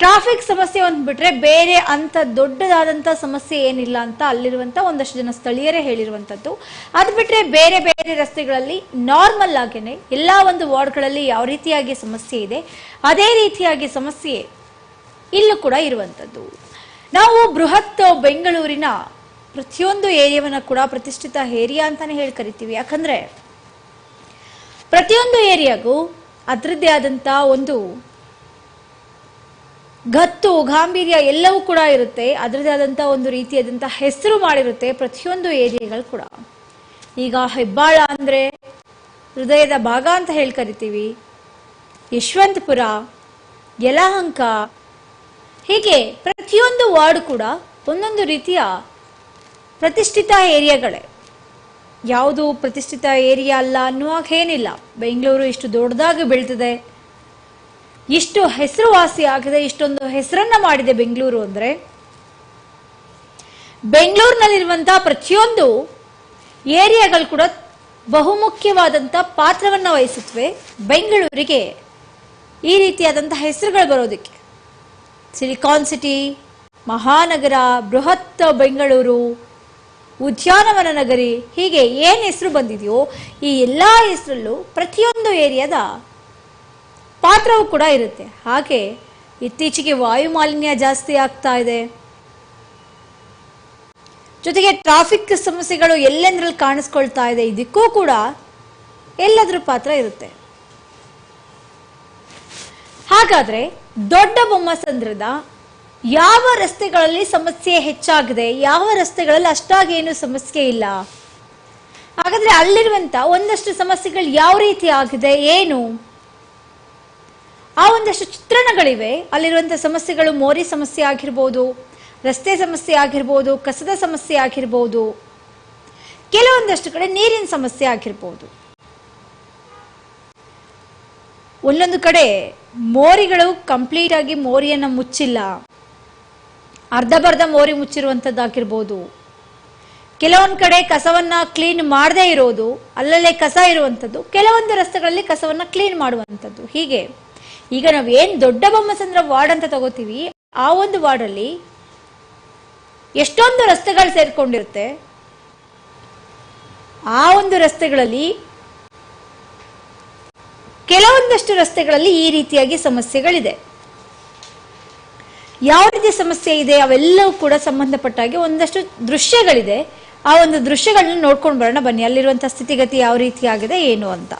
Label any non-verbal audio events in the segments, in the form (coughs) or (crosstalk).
Traffic ಸಮಸ್ಯೆ ಒಂದು ಬಿಟ್ರೆ ಬೇರೆ ಅಂತ ದೊಡ್ಡದಾದಂಥ ಸಮಸ್ಯೆ ಏನಿಲ್ಲ ಅಂತ ಅಲ್ಲಿರುವಂಥ ಒಂದಷ್ಟು ಜನ ಸ್ಥಳೀಯರೇ ಹೇಳಿರುವಂಥದ್ದು. ಅದು ಬಿಟ್ರೆ ಬೇರೆ ಬೇರೆ ರಸ್ತೆಗಳಲ್ಲಿ ನಾರ್ಮಲ್ ಆಗೇನೆ ಎಲ್ಲ ಒಂದು ವಾರ್ಡ್ಗಳಲ್ಲಿ ಯಾವ ರೀತಿಯಾಗಿ ಸಮಸ್ಯೆ ಇದೆ, ಅದೇ ರೀತಿಯಾಗಿ ಸಮಸ್ಯೆ ಇಲ್ಲೂ ಕೂಡ ಇರುವಂಥದ್ದು. ನಾವು ಬೃಹತ್ ಬೆಂಗಳೂರಿನ ಪ್ರತಿಯೊಂದು ಏರಿಯಾವನ್ನ ಕೂಡ ಪ್ರತಿಷ್ಠಿತ ಏರಿಯಾ ಅಂತಾನೆ ಹೇಳಿ ಕರಿತೀವಿ. ಯಾಕಂದ್ರೆ ಪ್ರತಿಯೊಂದು ಏರಿಯಾಗೂ ಅದರದ್ದೇ ಆದಂಥ ಒಂದು ಗತ್ತು, ಗಾಂಭೀರ್ಯ ಎಲ್ಲವೂ ಕೂಡ ಇರುತ್ತೆ. ಅದರದೇ ಆದಂಥ ಒಂದು ರೀತಿಯಾದಂಥ ಹೆಸರು ಮಾಡಿರುತ್ತೆ ಪ್ರತಿಯೊಂದು ಏರಿಯಾಗಳು ಕೂಡ. ಈಗ ಹೆಬ್ಬಾಳ ಅಂದರೆ ಹೃದಯದ ಭಾಗ ಅಂತ ಹೇಳಿ ಕರಿತೀವಿ. ಯಶವಂತಪುರ, ಯಲಹಂಕ, ಹೀಗೆ ಪ್ರತಿಯೊಂದು ವಾರ್ಡ್ ಕೂಡ ಒಂದೊಂದು ರೀತಿಯ ಪ್ರತಿಷ್ಠಿತ ಏರಿಯಾಗಳೇ. ಯಾವುದು ಪ್ರತಿಷ್ಠಿತ ಏರಿಯಾ ಅಲ್ಲ ಅನ್ನುವಾಗ ಏನಿಲ್ಲ. ಬೆಂಗಳೂರು ಇಷ್ಟು ದೊಡ್ಡದಾಗಿ ಬೆಳ್ತಿದೆ. ಇಷ್ಟು ಹೆಸರುವಾಸಿ ಆಗಿದೆ ಇಷ್ಟೊಂದು ಹೆಸರನ್ನ ಮಾಡಿದೆ ಬೆಂಗಳೂರು ಅಂದ್ರೆ. ಬೆಂಗಳೂರಿನಲ್ಲಿರುವಂತಹ ಪ್ರತಿಯೊಂದು ಏರಿಯಾಗಳು ಕೂಡ ಬಹುಮುಖ್ಯವಾದಂಥ ಪಾತ್ರವನ್ನು ವಹಿಸುತ್ತವೆ. ಬೆಂಗಳೂರಿಗೆ ಈ ರೀತಿಯಾದಂಥ ಹೆಸರುಗಳು ಬರೋದಕ್ಕೆ. ಸಿಲಿಕಾನ್ ಸಿಟಿ, ಮಹಾನಗರ, ಬೃಹತ್ ಬೆಂಗಳೂರು, ಉದ್ಯಾನವನ ನಗರಿ, ಹೀಗೆ ಏನು ಹೆಸರು ಬಂದಿದೆಯೋ ಈ ಎಲ್ಲ ಹೆಸರಲ್ಲೂ ಪ್ರತಿಯೊಂದು ಏರಿಯಾದ ಪಾತ್ರವೂ ಕೂಡ ಇರುತ್ತೆ. ಹಾಗೆ ಇತ್ತೀಚೆಗೆ ವಾಯು ಮಾಲಿನ್ಯ ಜಾಸ್ತಿ ಆಗ್ತಾ ಇದೆ. ಜೊತೆಗೆ ಟ್ರಾಫಿಕ್ ಸಮಸ್ಯೆಗಳು ಎಲ್ಲೆಂದ್ರಲ್ಲಿ ಕಾಣಿಸ್ಕೊಳ್ತಾ ಇದೆ, ಇದಕ್ಕೂ ಕೂಡ ಎಲ್ಲದರ ಪಾತ್ರ ಇರುತ್ತೆ. ಹಾಗಾದ್ರೆ ದೊಡ್ಡ ಬೊಮ್ಮಸಂದ್ರದ ಯಾವ ರಸ್ತೆಗಳಲ್ಲಿ ಸಮಸ್ಯೆ ಹೆಚ್ಚಾಗಿದೆ, ಯಾವ ರಸ್ತೆಗಳಲ್ಲಿ ಅಷ್ಟಾಗಿ ಏನು ಸಮಸ್ಯೆ ಇಲ್ಲ? ಹಾಗಾದ್ರೆ ಅಲ್ಲಿರುವಂತ ಒಂದಷ್ಟು ಸಮಸ್ಯೆಗಳು ಯಾವ ರೀತಿ ಆಗಿದೆ, ಏನು? ಆ ಒಂದಷ್ಟು ಚಿತ್ರಣಗಳಿವೆ. ಅಲ್ಲಿರುವಂಥ ಸಮಸ್ಯೆಗಳು ಮೋರಿ ಸಮಸ್ಯೆ ಆಗಿರ್ಬೋದು, ರಸ್ತೆ ಸಮಸ್ಯೆ ಆಗಿರ್ಬೋದು, ಕಸದ ಸಮಸ್ಯೆ ಆಗಿರ್ಬೋದು, ಕೆಲವೊಂದಷ್ಟು ಕಡೆ ನೀರಿನ ಸಮಸ್ಯೆ ಆಗಿರ್ಬೋದು. ಒಂದೊಂದು ಕಡೆ ಮೋರಿಗಳು ಕಂಪ್ಲೀಟ್ ಆಗಿ ಮೋರಿಯನ್ನು ಮುಚ್ಚಿಲ್ಲ. ಅರ್ಧ ಬರ್ಧ ಮೋರಿ ಮುಚ್ಚಿರುವಂಥದ್ದಾಗಿರ್ಬೋದು ಕೆಲವೊಂದು ಕಡೆ ಕಸವನ್ನ ಕ್ಲೀನ್ ಮಾಡದೇ ಇರೋದು, ಅಲ್ಲಲ್ಲೇ ಕಸ ಇರುವಂಥದ್ದು ಕೆಲವೊಂದು ರಸ್ತೆಗಳಲ್ಲಿ ಕಸವನ್ನ ಕ್ಲೀನ್ ಮಾಡುವಂಥದ್ದು ಹೀಗೆ. ಈಗ ನಾವು ಏನು ದೊಡ್ಡ ಬೊಮ್ಮಸಂದ್ರ ವಾರ್ಡ್ ಅಂತ ತಗೋತೀವಿ, ಆ ಒಂದು ವಾರ್ಡಲ್ಲಿ ಎಷ್ಟೊಂದು ರಸ್ತೆಗಳು ಸೇರ್ಕೊಂಡಿರುತ್ತೆ. ಆ ಒಂದು ರಸ್ತೆಗಳಲ್ಲಿ ಕೆಲವೊಂದಷ್ಟು ರಸ್ತೆಗಳಲ್ಲಿ ಈ ರೀತಿಯಾಗಿ ಸಮಸ್ಯೆಗಳಿದೆ. ಯಾವ ರೀತಿ ಸಮಸ್ಯೆ ಇದೆ, ಅವೆಲ್ಲವೂ ಕೂಡ ಸಂಬಂಧಪಟ್ಟ ಹಾಗೆ ಒಂದಷ್ಟು ದೃಶ್ಯಗಳಿದೆ. ಆ ಒಂದು ದೃಶ್ಯಗಳನ್ನ ನೋಡ್ಕೊಂಡು ಬರೋಣ ಬನ್ನಿ ಅಲ್ಲಿರುವಂತಹ ಸ್ಥಿತಿಗತಿ ಯಾವ ರೀತಿ ಆಗಿದೆ ಏನು ಅಂತ.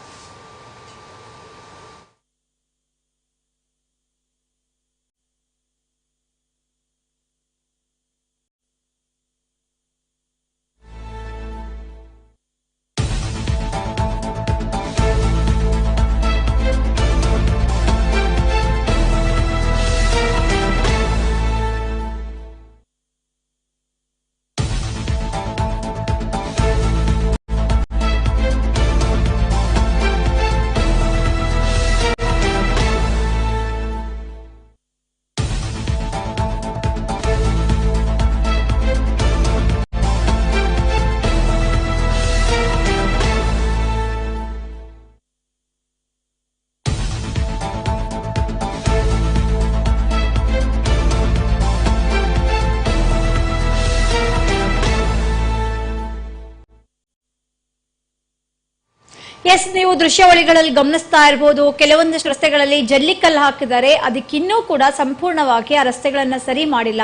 ಎಸ್, ನೀವು ದೃಶ್ಯಾವಳಿಗಳಲ್ಲಿ ಗಮನಿಸ್ತಾ ಇರಬಹುದು ಕೆಲವೊಂದಷ್ಟು ರಸ್ತೆಗಳಲ್ಲಿ ಜಲ್ಲಿಕಲ್ಲು ಹಾಕಿದ್ದಾರೆ. ಅದಕ್ಕಿನ್ನೂ ಕೂಡ ಸಂಪೂರ್ಣವಾಗಿ ಆ ರಸ್ತೆಗಳನ್ನ ಸರಿ ಮಾಡಿಲ್ಲ.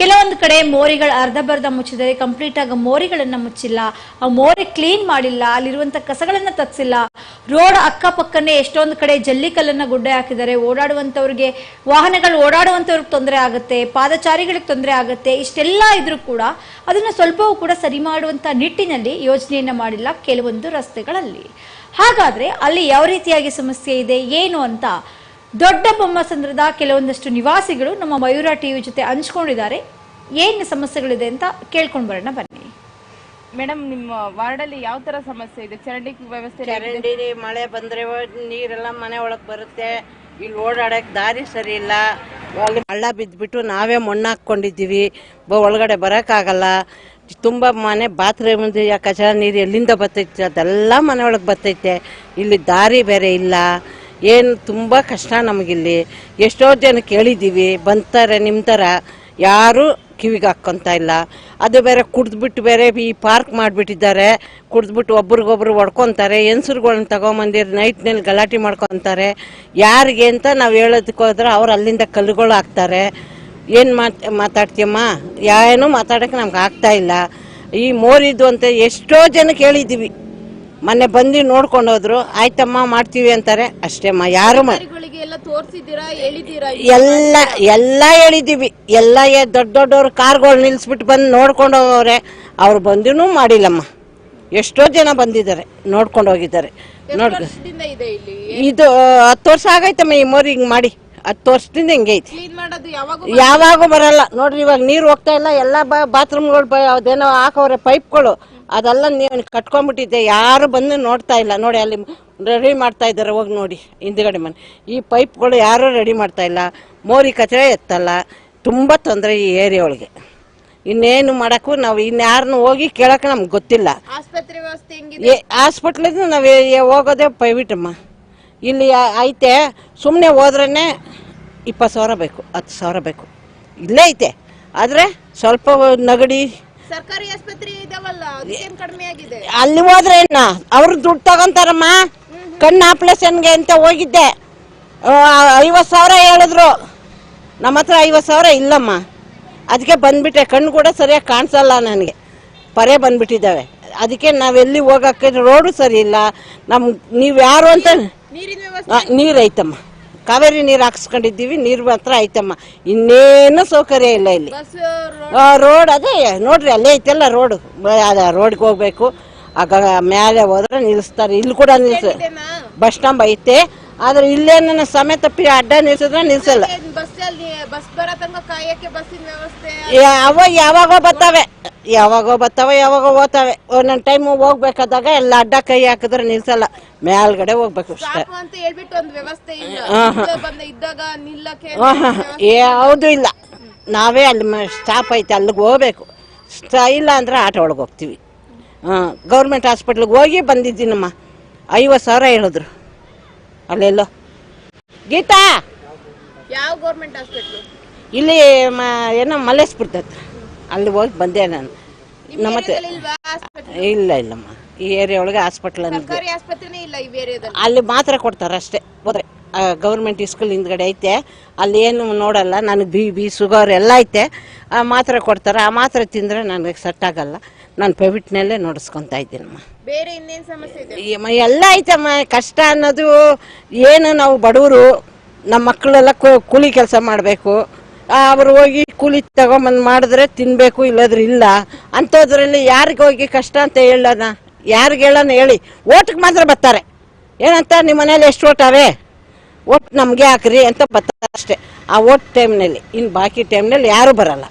ಕೆಲವೊಂದು ಕಡೆ ಮೋರಿಗಳು ಅರ್ಧ ಬರ್ಧ ಮುಚ್ಚಿದರೆ ಕಂಪ್ಲೀಟ್ ಆಗಿ ಮೋರಿಗಳನ್ನ ಮುಚ್ಚಿಲ್ಲ. ಆ ಮೋರಿ ಕ್ಲೀನ್ ಮಾಡಿಲ್ಲ. ಅಲ್ಲಿರುವಂತ ಕಸಗಳನ್ನ ತತ್ಸಿಲ್ಲ ರೋಡ್ ಅಕ್ಕಪಕ್ಕನೇ ಎಷ್ಟೊಂದು ಕಡೆ ಜಲ್ಲಿಕಲ್ಲನ್ನ ಗುಡ್ಡೆ ಹಾಕಿದ್ದಾರೆ. ಓಡಾಡುವಂತವ್ರಿಗೆ ವಾಹನಗಳು ಓಡಾಡುವಂತವ್ರಿಗೆ ತೊಂದರೆ ಆಗುತ್ತೆ. ಪಾದಚಾರಿಗಳಿಗೆ ತೊಂದರೆ ಆಗುತ್ತೆ. ಇಷ್ಟೆಲ್ಲ ಇದ್ರೂ ಕೂಡ ಅದನ್ನ ಸ್ವಲ್ಪವೂ ಕೂಡ ಸರಿ ಮಾಡುವಂತ ನಿಟ್ಟಿನಲ್ಲಿ ಯೋಜನೆಯನ್ನ ಮಾಡಿಲ್ಲ ಕೆಲವೊಂದು ರಸ್ತೆಗಳಲ್ಲಿ. ಹಾಗಾದ್ರೆ ಅಲ್ಲಿ ಯಾವ ರೀತಿಯಾಗಿ ಸಮಸ್ಯೆ ಇದೆ ಏನು ಅಂತ ದೊಡ್ಡ ಬೊಮ್ಮಸಂದ್ರದ ಕೆಲವೊಂದಷ್ಟು ನಿವಾಸಿಗಳು ನಮ್ಮ ಮಯೂರ ಟಿವಿ ಜೊತೆ ಹಂಚ್ಕೊಂಡಿದ್ದಾರೆ. ಏನು ಸಮಸ್ಯೆಗಳಿದೆ ಅಂತ ಕೇಳ್ಕೊಂಡು ಬರೋಣ ಬನ್ನಿ. ಮೇಡಮ್ ನಿಮ್ಮ ವಾರ್ಡಲ್ಲಿ ಯಾವ ತರ ಸಮಸ್ಯೆ ಇದೆ? ಚರಂಡಿ ವ್ಯವಸ್ಥೆ? ಚರಂಡಿ ಮಳೆ ಬಂದ್ರೆ ನೀರೆಲ್ಲ ಮನೆ ಒಳಗ್ ಬರುತ್ತೆ. ಇಲ್ಲಿ ಓಡಾಡಕ್ ದಾರಿ ಸರಿ ಇಲ್ಲ. ಅಲ್ಲಿ ಹಳ್ಳ ಬಿದ್ದ್ಬಿಟ್ಟು ನಾವೇ ಮಣ್ಣು ಹಾಕೊಂಡಿದ್ದೀವಿ ಬ- ಒಳಗಡೆ ಬರಕ್ಕಾಗಲ್ಲ. ತುಂಬ ಮನೆ ಬಾತ್ರೂಮ್ ಕಚರ ನೀರು ಎಲ್ಲಿಂದ ಬರ್ತೈತೆ, ಅದೆಲ್ಲ ಮನೆಯೊಳಗೆ ಬರ್ತೈತೆ. ಇಲ್ಲಿ ದಾರಿ ಬೇರೆ ಇಲ್ಲ. ಏನು ತುಂಬ ಕಷ್ಟ ನಮಗಿಲ್ಲಿ. ಎಷ್ಟೋ ಜನ ಕೇಳಿದ್ದೀವಿ ಬಂತಾರೆ ನಿಮ್ಮ ಥರ. ಯಾರೂ ಕಿವಿಗೆ ಹಾಕ್ಕೊತಾ ಇಲ್ಲ. ಅದು ಬೇರೆ ಕುಡಿದ್ಬಿಟ್ಟು ಬೇರೆ ಈ ಪಾರ್ಕ್ ಮಾಡಿಬಿಟ್ಟಿದ್ದಾರೆ. ಕುಡಿದ್ಬಿಟ್ಟು ಒಬ್ರಿಗೊಬ್ರು ಹೊಡ್ಕೊತಾರೆ. ಹೆಂಗಸ್ರುಗಳ್ನ ತಗೊಂಬಂದಿರು ನೈಟ್ನಲ್ಲಿ ಗಲಾಟೆ ಮಾಡ್ಕೊತಾರೆ. ಯಾರಿಗೆ ಅಂತ ನಾವು ಹೇಳೋದಕ್ಕೆ ಹೋದ್ರೆ ಅವ್ರು ಅಲ್ಲಿಂದ ಕಲ್ಲುಗಳು ಹಾಕ್ತಾರೆ. ಏನು ಮಾತ್ ಮಾತಾಡ್ತೀಯಮ್ಮ? ಏನೂ ಮಾತಾಡೋಕ್ಕೆ ನಮ್ಗೆ ಆಗ್ತಾ ಇಲ್ಲ. ಈ ಮೋರಿದ್ದು ಅಂತ ಎಷ್ಟೋ ಜನಕ್ಕೆ ಹೇಳಿದ್ದೀವಿ. ಮೊನ್ನೆ ಬಂದು ನೋಡ್ಕೊಂಡು ಹೋದ್ರು. ಆಯ್ತಮ್ಮ ಮಾಡ್ತೀವಿ ಅಂತಾರೆ. ಅಷ್ಟೇಮ್ಮ ಯಾರು ಎಲ್ಲ ಎಲ್ಲ ಹೇಳಿದ್ದೀವಿ. ಎಲ್ಲ ದೊಡ್ಡ ದೊಡ್ಡವ್ರು ಕಾರ್ಗಳು ನಿಲ್ಲಿಸ್ಬಿಟ್ಟು ಬಂದು ನೋಡ್ಕೊಂಡು ಹೋಗೋರೆ. ಅವ್ರು ಬಂದೂ ಮಾಡಿಲ್ಲಮ್ಮ. ಎಷ್ಟೋ ಜನ ಬಂದಿದ್ದಾರೆ ನೋಡ್ಕೊಂಡು ಹೋಗಿದ್ದಾರೆ. ನೋಡ್ ವರ್ಷದಿಂದ ಇದೆ ಇಲ್ಲಿ? ಇದು ಹತ್ತು ವರ್ಷ ಆಗೈತಮ್ಮ ಈ ಮೋರಿ ಹಿಂಗೆ ಮಾಡಿ. ಹತ್ತು ವರ್ಷದಿಂದ ಹಿಂಗೆ ಐತಿ. ಕ್ಲೀನ್ ಮಾಡೋದು ಯಾವಾಗ ಯಾವಾಗೂ ಬರಲ್ಲ. ನೋಡ್ರಿ ಇವಾಗ ನೀರು ಹೋಗ್ತಾ ಇಲ್ಲ ಎಲ್ಲ ಬಾತ್ರೂಮ್ಗಳು ಅದೇನೋ ಹಾಕವ್ರೆ ಪೈಪ್ಗಳು ಅದೆಲ್ಲ ನೀವು ಕಟ್ಕೊಂಡ್ಬಿಟ್ಟಿದ್ದೆ ಯಾರು ಬಂದು ನೋಡ್ತಾ ಇಲ್ಲ. ನೋಡಿ ಅಲ್ಲಿ ರೆಡಿ ಮಾಡ್ತಾ ಇದ್ದಾರೆ. ಹೋಗಿ ನೋಡಿ ಹಿಂದ್ಗಡೆ ಮನೆ. ಈ ಪೈಪ್ಗಳು ಯಾರೂ ರೆಡಿ ಮಾಡ್ತಾ ಇಲ್ಲ. ಮೋರಿ ಕಚರೆ ಎತ್ತಲ್ಲ. ತುಂಬ ತೊಂದರೆ ಈ ಏರಿಯಾ ಒಳಗೆ. ಇನ್ನೇನು ಮಾಡೋಕ್ಕೂ ನಾವು ಇನ್ಯಾರನ್ನು ಹೋಗಿ ಕೇಳಕ್ಕೆ ನಮ್ಗೆ ಗೊತ್ತಿಲ್ಲ. ಆಸ್ಪತ್ರೆ ವ್ಯವಸ್ಥೆ ಹೆಂಗಿದೆ? ಹಾಸ್ಪಿಟ್ಲಿಂದ ನಾವು ಹೋಗೋದೇ ಪ್ರೈವೇಟ್ ಅಮ್ಮ. ಇಲ್ಲಿ ಐತೆ. ಸುಮ್ಮನೆ ಹೋದ್ರೇ ಇಪ್ಪತ್ತು ಸಾವಿರ ಬೇಕು ಹತ್ತು ಸಾವಿರ ಬೇಕು. ಇಲ್ಲೇ ಐತೆ. ಆದರೆ ಸ್ವಲ್ಪ ನಗಡಿ. ಸರ್ಕಾರಿ ಆಸ್ಪತ್ರೆ ಇದಾವಲ್ಲ ಅದಕ್ಕೇನ್ ಕಡಿಮೆ ಆಗಿದೆ? ಅಲ್ಲಿ ಹೋದ್ರೆ ಏನ? ಅವ್ರು ದುಡ್ಡು ತಗೊಂತಾರಮ್ಮ. ಕಣ್ಣು ಆಪ್ರೇಷನ್ಗೆ ಅಂತ ಹೋಗಿದ್ದೆ. ಐವತ್ತು ಸಾವಿರ ಹೇಳಿದ್ರು. ನಮ್ಮ ಹತ್ರ ಐವತ್ತು ಸಾವಿರ ಇಲ್ಲಮ್ಮ. ಅದಕ್ಕೆ ಬಂದ್ಬಿಟ್ಟೆ. ಕಣ್ಣು ಕೂಡ ಸರಿಯಾಗಿ ಕಾಣಿಸಲ್ಲ ನನಗೆ. ಪರೇ ಬಂದ್ಬಿಟ್ಟಿದ್ದಾವೆ. ಅದಕ್ಕೆ ನಾವೆಲ್ಲಿ ಹೋಗಕ್ಕೆ ರೋಡು ಸರಿ ಇಲ್ಲ. ನಮ್ ನೀವು ಯಾರು ಅಂತ ನೀರು ಐತಮ್ಮ. ಕಾವೇರಿ ನೀರು ಹಾಕ್ಸ್ಕೊಂಡಿದ್ದೀವಿ ನೀರು ಮಾತ್ರ ಐತಮ್ಮ. ಇನ್ನೇನು ಸೌಕರ್ಯ ಇಲ್ಲ ಇಲ್ಲಿ. ರೋಡ್ ಅದೇ ನೋಡ್ರಿ ಅಲ್ಲೇ ಐತಲ್ಲ ರೋಡ್ ರೋಡ್ ರೋಡ್ಗೆ ಹೋಗ್ಬೇಕು. ಆಗ ಮೇಲೆ ಹೋದ್ರೆ ನಿಲ್ಲಿಸ್ತಾರೆ ಇಲ್ಲಿ ಕೂಡ ನಿಲ್ಸ ಬಸ್ ಸ್ಟಾಂಡ್ ಐತೆ. ಆದ್ರೆ ಇಲ್ಲೇ ನನ್ನ ಸಮೇತ ಪಿ ಅಡ್ಡ ನಿಲ್ಸಿದ್ರೆ ನಿಲ್ಸಲ್ಲ. ಯಾವ ಯಾವಾಗೋ ಬರ್ತಾವೆ ಯಾವಾಗೋ ಬರ್ತಾವೆ ಯಾವಾಗೋ ಹೋಗ್ತಾವೆ ಒಂದೊಂದು ಟೈಮ್ ಹೋಗ್ಬೇಕಾದಾಗ ಎಲ್ಲ ಅಡ್ಡ ಕೈ ಹಾಕಿದ್ರೆ ನಿಲ್ಸಲ್ಲ. ಮೇಲ್ಗಡೆ ಹೋಗ್ಬೇಕು ಅಷ್ಟೇ. ಯಾವುದು ಇಲ್ಲ. ನಾವೇ ಅಲ್ಲಿ ಸ್ಟಾಪ್ ಐತೆ ಅಲ್ಲಿಗೆ ಹೋಗ್ಬೇಕು. ಇಲ್ಲ ಅಂದ್ರೆ ಆಟೋ ಒಳಗೆ ಹೋಗ್ತೀವಿ. ಹಾಂ ಗೌರ್ಮೆಂಟ್ ಹಾಸ್ಪಿಟ್ಲಿಗೆ ಹೋಗಿ ಬಂದಿದ್ದೀನಮ್ಮ. ಐವತ್ತು ಸಾವಿರ ಹೇಳಿದ್ರು. ಅಲ್ಲೆಲ್ಲೋ. ಗೀತಾ! ಯಾವ ಗೌರ್ಮೆಂಟ್ ಹಾಸ್ಪಿಟ್ಲು ಇಲ್ಲಿ ಮ ಏನೋ ಮಲ್ಲೇಶ್ಪುರದ ಹತ್ರ. ಅಲ್ಲಿ ಹೋಗಿ ಬಂದೆ ನಾನು. ನಮ್ಮ ಹತ್ರ. ಇಲ್ಲ ಇಲ್ಲಮ್ಮ ಈ ಏರಿಯಾ ಒಳಗೆ ಹಾಸ್ಪಿಟ್ಲ್ ಅನ್ನೋದು ಸರ್ಕಾರಿ ಆಸ್ಪತ್ರೆನೇ ಇಲ್ಲ ಈ ಏರಿಯಾದಲ್ಲಿ? ಅಲ್ಲಿ ಮಾತ್ರ ಕೊಡ್ತಾರೆ ಅಷ್ಟೇ. ಹೋದ್ರೆ ಗೌರ್ಮೆಂಟ್ ಸ್ಕೂಲ್ ಹಿಂದ್ಗಡೆ ಐತೆ. ಅಲ್ಲಿ ಏನು ನೋಡಲ್ಲ. ನನಗೆ ಬಿ ಬಿ ಶುಗರ್ ಎಲ್ಲ ಐತೆ. ಆ ಮಾತ್ರೆ ಕೊಡ್ತಾರೆ. ಆ ಮಾತ್ರೆ ತಿಂದರೆ ನನಗೆ ಸೆಟ್ ಆಗಲ್ಲ. ನಾನು ಪೆವಿಟ್ನಲ್ಲೇ ನೋಡಿಸ್ಕೊತಾ ಇದ್ದೀನಮ್ಮ. ಬೇರೆ ಇನ್ನೇನು ಸಮಸ್ಯೆ ಇದೆ? ಈ ಎಲ್ಲ ಐತಮ್ಮ ಕಷ್ಟ ಅನ್ನೋದು ಏನು ನಾವು ಬಡವರು ನಮ್ಮ ಮಕ್ಕಳೆಲ್ಲ ಕು- ಕೂಲಿ ಕೆಲಸ ಮಾಡಬೇಕು. ಅವರು ಹೋಗಿ ಕೂಲಿ ತಗೊಂಬಂದು ಮಾಡಿದ್ರೆ ತಿನ್ನಬೇಕು ಇಲ್ಲದ್ರೆ ಇಲ್ಲ. ಅಂಥದ್ರಲ್ಲಿ ಯಾರಿಗೆ ಹೋಗಿ ಕಷ್ಟ ಅಂತ ಹೇಳೋಣ? ಯಾರಿಗೆ ಹೇಳೋಣ ಹೇಳಿ. ಓಟಕ್ಕೆ ಮಾತ್ರ ಬರ್ತಾರೆ. ಏನಂತ ನಿಮ್ಮ ಮನೇಲಿ ಎಷ್ಟು ಓಟವೆ ಓಟ್ ನಮಗೆ ಹಾಕ್ರಿ ಅಂತ ಬರ್ತಾರೆ ಅಷ್ಟೇ. ಆ ಓಟ್ ಟೈಮ್ನಲ್ಲಿ ಇನ್ನು ಬಾಕಿ ಟೈಮ್ನಲ್ಲಿ ಯಾರೂ ಬರಲ್ಲ.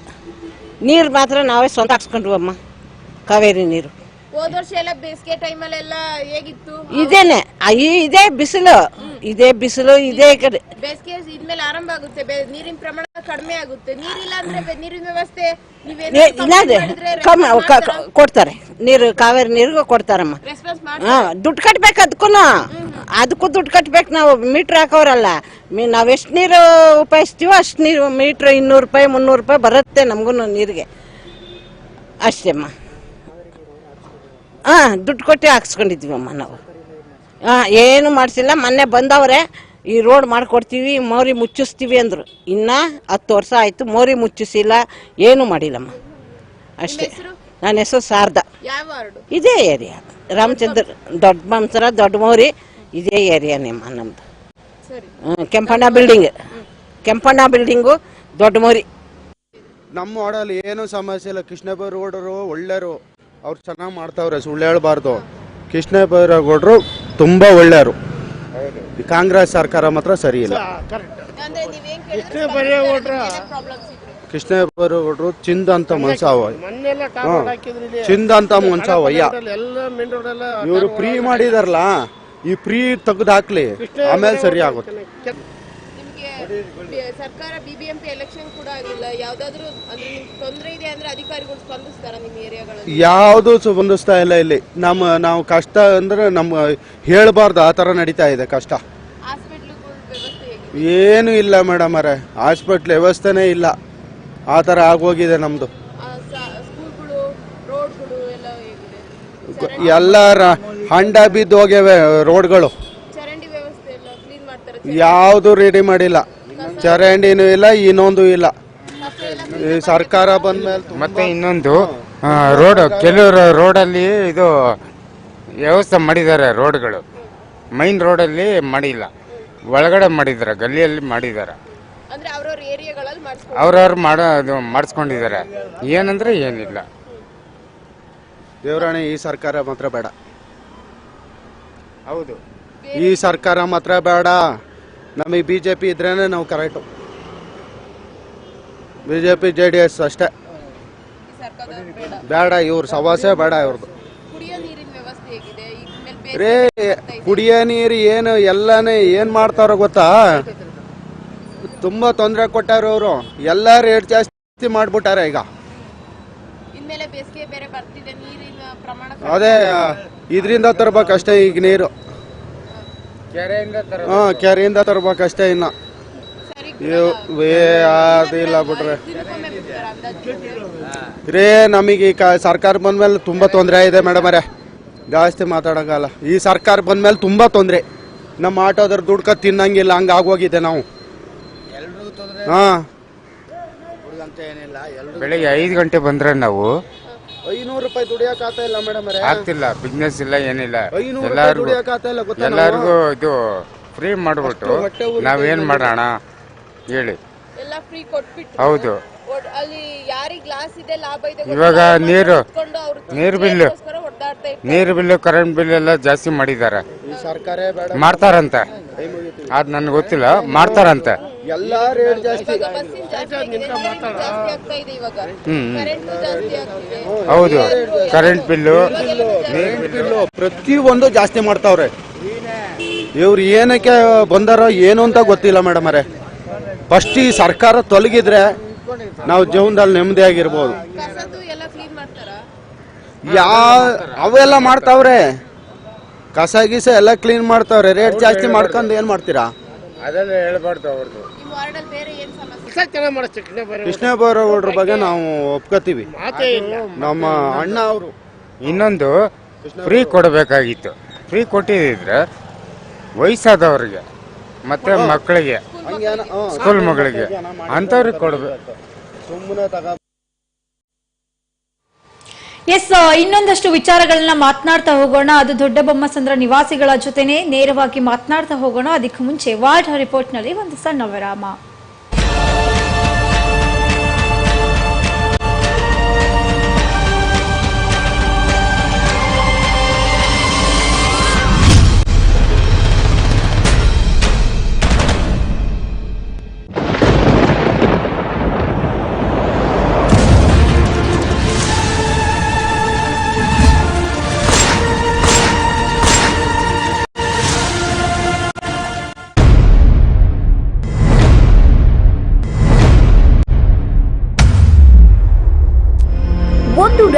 ನೀರು ಮಾತ್ರ ನಾವೇ ಸ್ವಂತ ಹಾಕ್ಸ್ಕೊಂಡ್ವಮ್ಮ ಕಾವೇರಿ ನೀರು. ಹೋದ ವರ್ಷ ಎಲ್ಲ ಬೇಸಿಗೆ ಟೈಮಲ್ಲೆಲ್ಲ ಹೇಗಿತ್ತು? ಇದೇನೆ ಆ, ಈ- ಇದೇ ಬಿಸಿಲು ಇದೇ ಬಿಸಿಲು ಇದೇ ಕಡೆ. ಬೇಸಿಗೆ ಇದ್ಮೇಲೆ ಆರಂಭ ಆಗುತ್ತೆ ಬೆ- ನೀರಿನ ಪ್ರಮಾಣ ಕಡಿಮೆ ಆಗುತ್ತೆ. ನೀರಿಲ್ಲ ಅಂದ್ರೆ ಬೆ- ನೀರಿನ ವ್ಯವಸ್ಥೆ ಏ- ಇಲ್ಲದೆ ಕಮ್ಮಿ ಕ- ಕ- ಕೊಡ್ತಾರೆ. ನೀರು ಕಾವೇರಿ ನೀರಿಗೂ ಕೊಡ್ತಾರಮ್ಮ. ರೆಸ್ಪಾನ್ಸ್ ಮಾಡಿ ಹಾ ದುಡ್ಡು ಕಟ್ಬೇಕು ಅದಕ್ಕೂ ಅದಕ್ಕೂ ದುಡ್ಡು ಕಟ್ಬೇಕು ನಾವು ಮೀಟ್ರ್ ಹಾಕೋರಲ್ಲ. ಮೀ- ನಾವ್ ಎಷ್ಟು ನೀರು ಉಪಯೋಗಿಸ್ತೀವೋ ಅಷ್ಟು ನೀರು ಮೀಟ್ರ್ ಇನ್ನೂರು ರೂಪಾಯಿ ಮುನ್ನೂರು ರೂಪಾಯಿ ಬರುತ್ತೆ ನಮಗೂ ನೀರಿಗೆ. ಅಷ್ಟೇಮ್ಮ ಹಾಂ ದುಡ್ಡು ಕೊಟ್ಟು ಹಾಕ್ಸ್ಕೊಂಡಿದ್ದೀವಮ್ಮ ನಾವು. ಹಾಂ ಏನು ಮಾಡಿಸಿಲ್ಲ. ಮೊನ್ನೆ ಬಂದವ್ರೆ ಈ ರೋಡ್ ಮಾಡ್ಕೊಡ್ತೀವಿ ಮೋರಿ ಮುಚ್ಚಿಸ್ತೀವಿ ಅಂದರು. ಇನ್ನು ಹತ್ತು ವರ್ಷ ಆಯಿತು ಮೋರಿ ಮುಚ್ಚಿಸಿಲ್ಲ ಏನೂ ಮಾಡಿಲ್ಲಮ್ಮ. ಅಷ್ಟೇ. ನನ್ನ ಹೆಸರು ಶಾರದಾ ಯಾವ ವಾರ್ಡು? ಇದೇ ಏರಿಯಾ ರಾಮಚಂದ್ರ ದೊಡ್ಡ ಮಾಂಸರ ದೊಡ್ಡ ಮೋರಿ ಇದೇ ಏರಿಯಾನೇಮ್ಮ ನಮ್ಮದು ಸರಿ. ಕೆಂಪಣ್ಣ ಬಿಲ್ಡಿಂಗ್ ಕೆಂಪಣ್ಣ ಬಿಲ್ಡಿಂಗು ದೊಡ್ಡ ಮೋರಿ. ನಮ್ಮ ವಾರ್ಡಲ್ಲಿ ಏನು ಸಮಸ್ಯೆ ಇಲ್ಲ. ಕೃಷ್ಣಪ್ಪ ರೋಡರು ಒಳ್ಳೆಯರು ಅವ್ರು ಚೆನ್ನಾಗಿ ಮಾಡ್ತಾವ್ರೆ ಸುಳ್ಳು ಹೇಳ್ಬಾರ್ದು. ಕೃಷ್ಣಪ್ಪಗೌಡರು ತುಂಬ ಒಳ್ಳೆಯರು ಈ ಕಾಂಗ್ರೆಸ್ ಸರ್ಕಾರ ಮಾತ್ರ ಸರಿ ಇಲ್ಲ. ಕೃಷ್ಣಪ್ಪಗೌಡರು ಚಿಂದ ಅಂತ ಮನ್ಸ ಅವ ಮೊನ್ನೆಲ್ಲ ಟಾರ್ ರೋಡ್ ಹಾಕಿದ್ರು ಇಲ್ಲಿ ಚಿಂದ ಅಂತ ಮನ್ಸಾವಯ್ಯ. ಎಲ್ಲ ಮೇನ್ ರೋಡ್ ಎಲ್ಲ ಇವರು ಫ್ರೀ ಮಾಡಿದಾರಲ್ಲ ಈ ಫ್ರೀ ತೆಗ್ದು ಹಾಕ್ಲಿ ಆಮೇಲೆ ಸರಿ ಆಗುತ್ತೆ. ಸರ್ಕಾರ ಬಿಬಿಎಂಪಿ ಎಲೆಕ್ಷನ್ ಕೂಡ ಆಗಿಲ್ಲ. ಯಾವ್ದಾದ್ರು ಅಂದ್ರೆ ತೊಂದ್ರೆ ಇದೆ ಅಂದ್ರೆ ಅಧಿಕಾರಿಗಳು ಸ್ಪಂದಿಸ್ತಾರ ನಿಮ್ ಏರಿಯಾಗಳಲ್ಲಿ? ಯಾವುದು ಸ್ಪಂದಿಸ್ತಾ ಇಲ್ಲ ಇಲ್ಲಿ. ನಮ್ಮ ನಾವು ಕಷ್ಟ ಅಂದ್ರೆ ನಮ್ಮ ಹೇಳಬಾರ್ದು ಆ ತರ ನಡೀತಾ ಇದೆ ಕಷ್ಟ. ಏನು ಇಲ್ಲ ಮೇಡಮ್ ಅರೆ ಹಾಸ್ಪಿಟ್ಲ್ ವ್ಯವಸ್ಥೆನೇ ಇಲ್ಲ. ಆ ಥರ ಆಗೋಗಿದೆ ನಮ್ಮದು ಎಲ್ಲ ಹಂಡ ಬಿದ್ದು ಹೋಗ್ಯವೆ ರೋಡ್ಗಳು ಯಾವುದು ರೆಡಿ ಮಾಡಿಲ್ಲ. ಚರಂಡಿನೂ ಇಲ್ಲ ಇನ್ನೊಂದು ಇಲ್ಲ. ಈ ಸರ್ಕಾರ ಬಂದ ಮೇಲೆ ಮತ್ತೆ ಇನ್ನೊಂದು ಆ, ರೋಡ್ ಕೆಲವರು ರೋಡಲ್ಲಿ ಇದು ವ್ಯವಸ್ಥೆ ಮಾಡಿದ್ದಾರೆ ರೋಡ್ಗಳು. ಮೈನ್ ರೋಡಲ್ಲಿ ಮಾಡಿಲ್ಲ. ಒಳಗಡೆ ಮಾಡಿದ್ದಾರೆ ಗಲ್ಲಿಯಲ್ಲಿ ಮಾಡಿದ್ದಾರೆ. ಅಂದ್ರೆ ಅವ್ರವ್ರ ಏರಿಯಾಗಳಲ್ಲಿ ಅವ್ರವ್ರು ಮಾಡೋದು ಮಾಡಿಸ್ಕೊಂಡಿದ್ದಾರೆ. ಏನಂದ್ರೆ ಏನಿಲ್ಲ. ದೇವರಾಣಿ ಈ ಸರ್ಕಾರ ಮಾತ್ರ ಬೇಡ. ಹೌದು. ಈ ಸರ್ಕಾರ ಮಾತ್ರ ಬೇಡ. ನಮಗೆ ಬಿ ಜೆ ಪಿ ಇದ್ರೇನೆ ನಾವು correct. B J P J D S ಅಷ್ಟೇ. ಬೇಡ ಇವ್ರ ಸವಾಸೆ ಬೇಡ ಇವ್ರದ್ದು ರೇ ಕುಡಿಯೋ ನೀರು ಏನು ಎಲ್ಲಾನೇ ಏನು ಮಾಡ್ತಾರೋ ಗೊತ್ತಾ? ತುಂಬ ತೊಂದರೆ ಕೊಟ್ಟಾರ ಅವರು. ಎಲ್ಲ ರೇಟ್ ಜಾಸ್ತಿ ಮಾಡ್ಬಿಟ್ಟಾರೆ ಈಗ. ಅದೇ ಇದರಿಂದ ತರ್ಬೇಕಷ್ಟೇ ಈಗ ನೀರು. ಹಾಂ ಕೆರೆಯಿಂದ ತರ್ಬೇಕಷ್ಟೇ ಇನ್ನ. ಅದಿಲ್ಲ ಬಿಟ್ರೆ. ರೇ ನಮಗೆ ಈ ಕ ಸರ್ಕಾರ ಬಂದ್ಮೇಲೆ ತುಂಬ ತೊಂದರೆ ಇದೆ ಮೇಡಮ್ ಅರೇ ಜಾಸ್ತಿ ಮಾತಾಡೋಕ್ಕಲ್ಲ ಈ ಸರ್ಕಾರ ಬಂದ್ಮೇಲೆ ತುಂಬ ತೊಂದರೆ. ನಮ್ಮ ಆಟೋದ್ರ ದುಡ್ಕ ತಿನ್ನಂಗಿಲ್ಲ ಹಂಗೆ ಆಗೋಗಿದೆ ನಾವು. ಹಾಂ. ಬೆಳಿಗ್ಗೆ ಐದು ಗಂಟೆ ಬಂದ್ರೆ ನಾವು ಐನೂರು ರೂಪಾಯಿ ದುಡಿಯಕ್ ಇಲ್ಲ ಮೇಡಮ್ ಆಗ್ತಿಲ್ಲ ಬಿಸ್ನೆಸ್ ಇಲ್ಲ ಏನಿಲ್ಲ. ಐನೂರು ರೂಪಾಯಿ ಎಲ್ಲಾರ್ಗು ದುಡಿಯಕ್ ಆಗ್ತಾ ಇಲ್ಲ ಗೊತ್ತಾ ಎಲ್ಲಾರ್ಗು ಇದು ಫ್ರೀ ಮಾಡ್ಬಿಟ್ಟು ನಾವೇನ್ ಮಾಡೋಣ? ಹೇಳಿ. ಎಲ್ಲ ಫ್ರೀ ಕೊಟ್ಬಿಟ್ಟು ಹೌದು. ಒಡ್- ಅಲ್ಲಿ ಯಾರಿಗೆ ಗ್ಲಾಸ್ ಇದೆ ಲಾಭ ಇದೆ ಇವಾಗ ನೀರು ಅವ್ರು ನೀರು ಬಿಲ್ಲು ಬಿಲ್ ಇರ್ತಾರೆ. ನೀರು ಬಿಲ್ಲು ಕರೆಂಟ್ ಬಿಲ್ ಎಲ್ಲ ಜಾಸ್ತಿ ಮಾಡಿದ್ದಾರೆ. ಈ ಸರ್ಕಾರ ಬೇಡ. ಮಾಡ್ತಾರಂತೆ. ಅದ್ ನನಗೆ ಗೊತ್ತಿಲ್ಲ. ಮಾಡ್ತಾರಂತೆ. ಎಲ್ಲ ರೇಟ್ ಜಾಸ್ತಿ. ಇವಾಗ ಬಸ್ಸಿನ ಜಾಸ್ತಿ ಆಗಿದೆ. ನೀರಿನ ಜಾಸ್ತಿ ಆಗ್ತಾ ಇದೆ ಇವಾಗ. ಹ್ಮ್ ಕರೆಂಟ್ ಜಾಸ್ತಿ ಆಗ್ತಿದೆ. ಹೌದು. Current bill. ಬಿಲ್ಲು. ಪ್ರತಿಯೊಂದು ಜಾಸ್ತಿ ಮಾಡ್ತಾವ್ರೆ. ಇವ್ರು ಏನಕ್ಕೆ ಬಂದಾರೋ ಏನು ಅಂತ ಗೊತ್ತಿಲ್ಲ ಮೇಡಮ್ ಅವರೇ. ಫಸ್ಟ್ ಈ ಸರ್ಕಾರ ತೊಲಗಿದ್ರೆ ನಾವು ಜೀವನದಲ್ಲಿ ನೆಮ್ಮದಿಯಾಗಿರ್ಬೋದು. ಕಸದ್ದು ಎಲ್ಲ ಕ್ಲೀನ್ ಮಾಡ್ತಾರ? ಯಾ ಅವೆಲ್ಲ ಮಾಡ್ತಾವ್ರೆ. ಕಸ ಗೀಸ ಎಲ್ಲ ಕ್ಲೀನ್ ಮಾಡ್ತಾವ್ರೆ. ರೇಟ್ ಜಾಸ್ತಿ ಮಾಡ್ಕೊಂಡು ಏನ್ ಮಾಡ್ತೀರಾ? ಅದೆಲ್ಲ ಹೇಳ್ಬಾರ್ದು ಅವ್ರದ್ದು ಕೃಷ್ಣ ಬಗ್ಗೆ ನಾವು ಒಪ್ಕೋತೀವಿ. ನಮ್ಮ ಅಣ್ಣ ಅವರು. ಇನ್ನೊಂದು ಫ್ರೀ ಕೊಡಬೇಕಾಗಿತ್ತು. ಫ್ರೀ ಕೊಟ್ಟಿದ್ರೆ ವಯಸ್ಸಾದವ್ರಿಗೆ ಮತ್ತೆ ಮಕ್ಕಳಿಗೆ ಸ್ಕೂಲ್ ಮಗಳಿಗೆ. ಅಂಥವ್ರಿಗೆ ಕೊಡ್ಬೇಕು ಸುಮ್ಮನೆ ತಗ ಎಸ್ ಇನ್ನೊಂದಷ್ಟು ವಿಚಾರಗಳನ್ನ ಮಾತನಾಡ್ತಾ ಹೋಗೋಣ. ಅದು ದೊಡ್ಡ ಬೊಮ್ಮಸಂದ್ರ ನಿವಾಸಿಗಳ ಜೊತೆನೆ ನೇರವಾಗಿ ಮಾತನಾಡ್ತಾ ಹೋಗೋಣ. ಅದಕ್ಕೆ ಮುಂಚೆ ವಾರ್ಡ್ ರಿಪೋರ್ಟ್ನಲ್ಲಿ ಒಂದು ಸಣ್ಣ ವಿರಾಮ.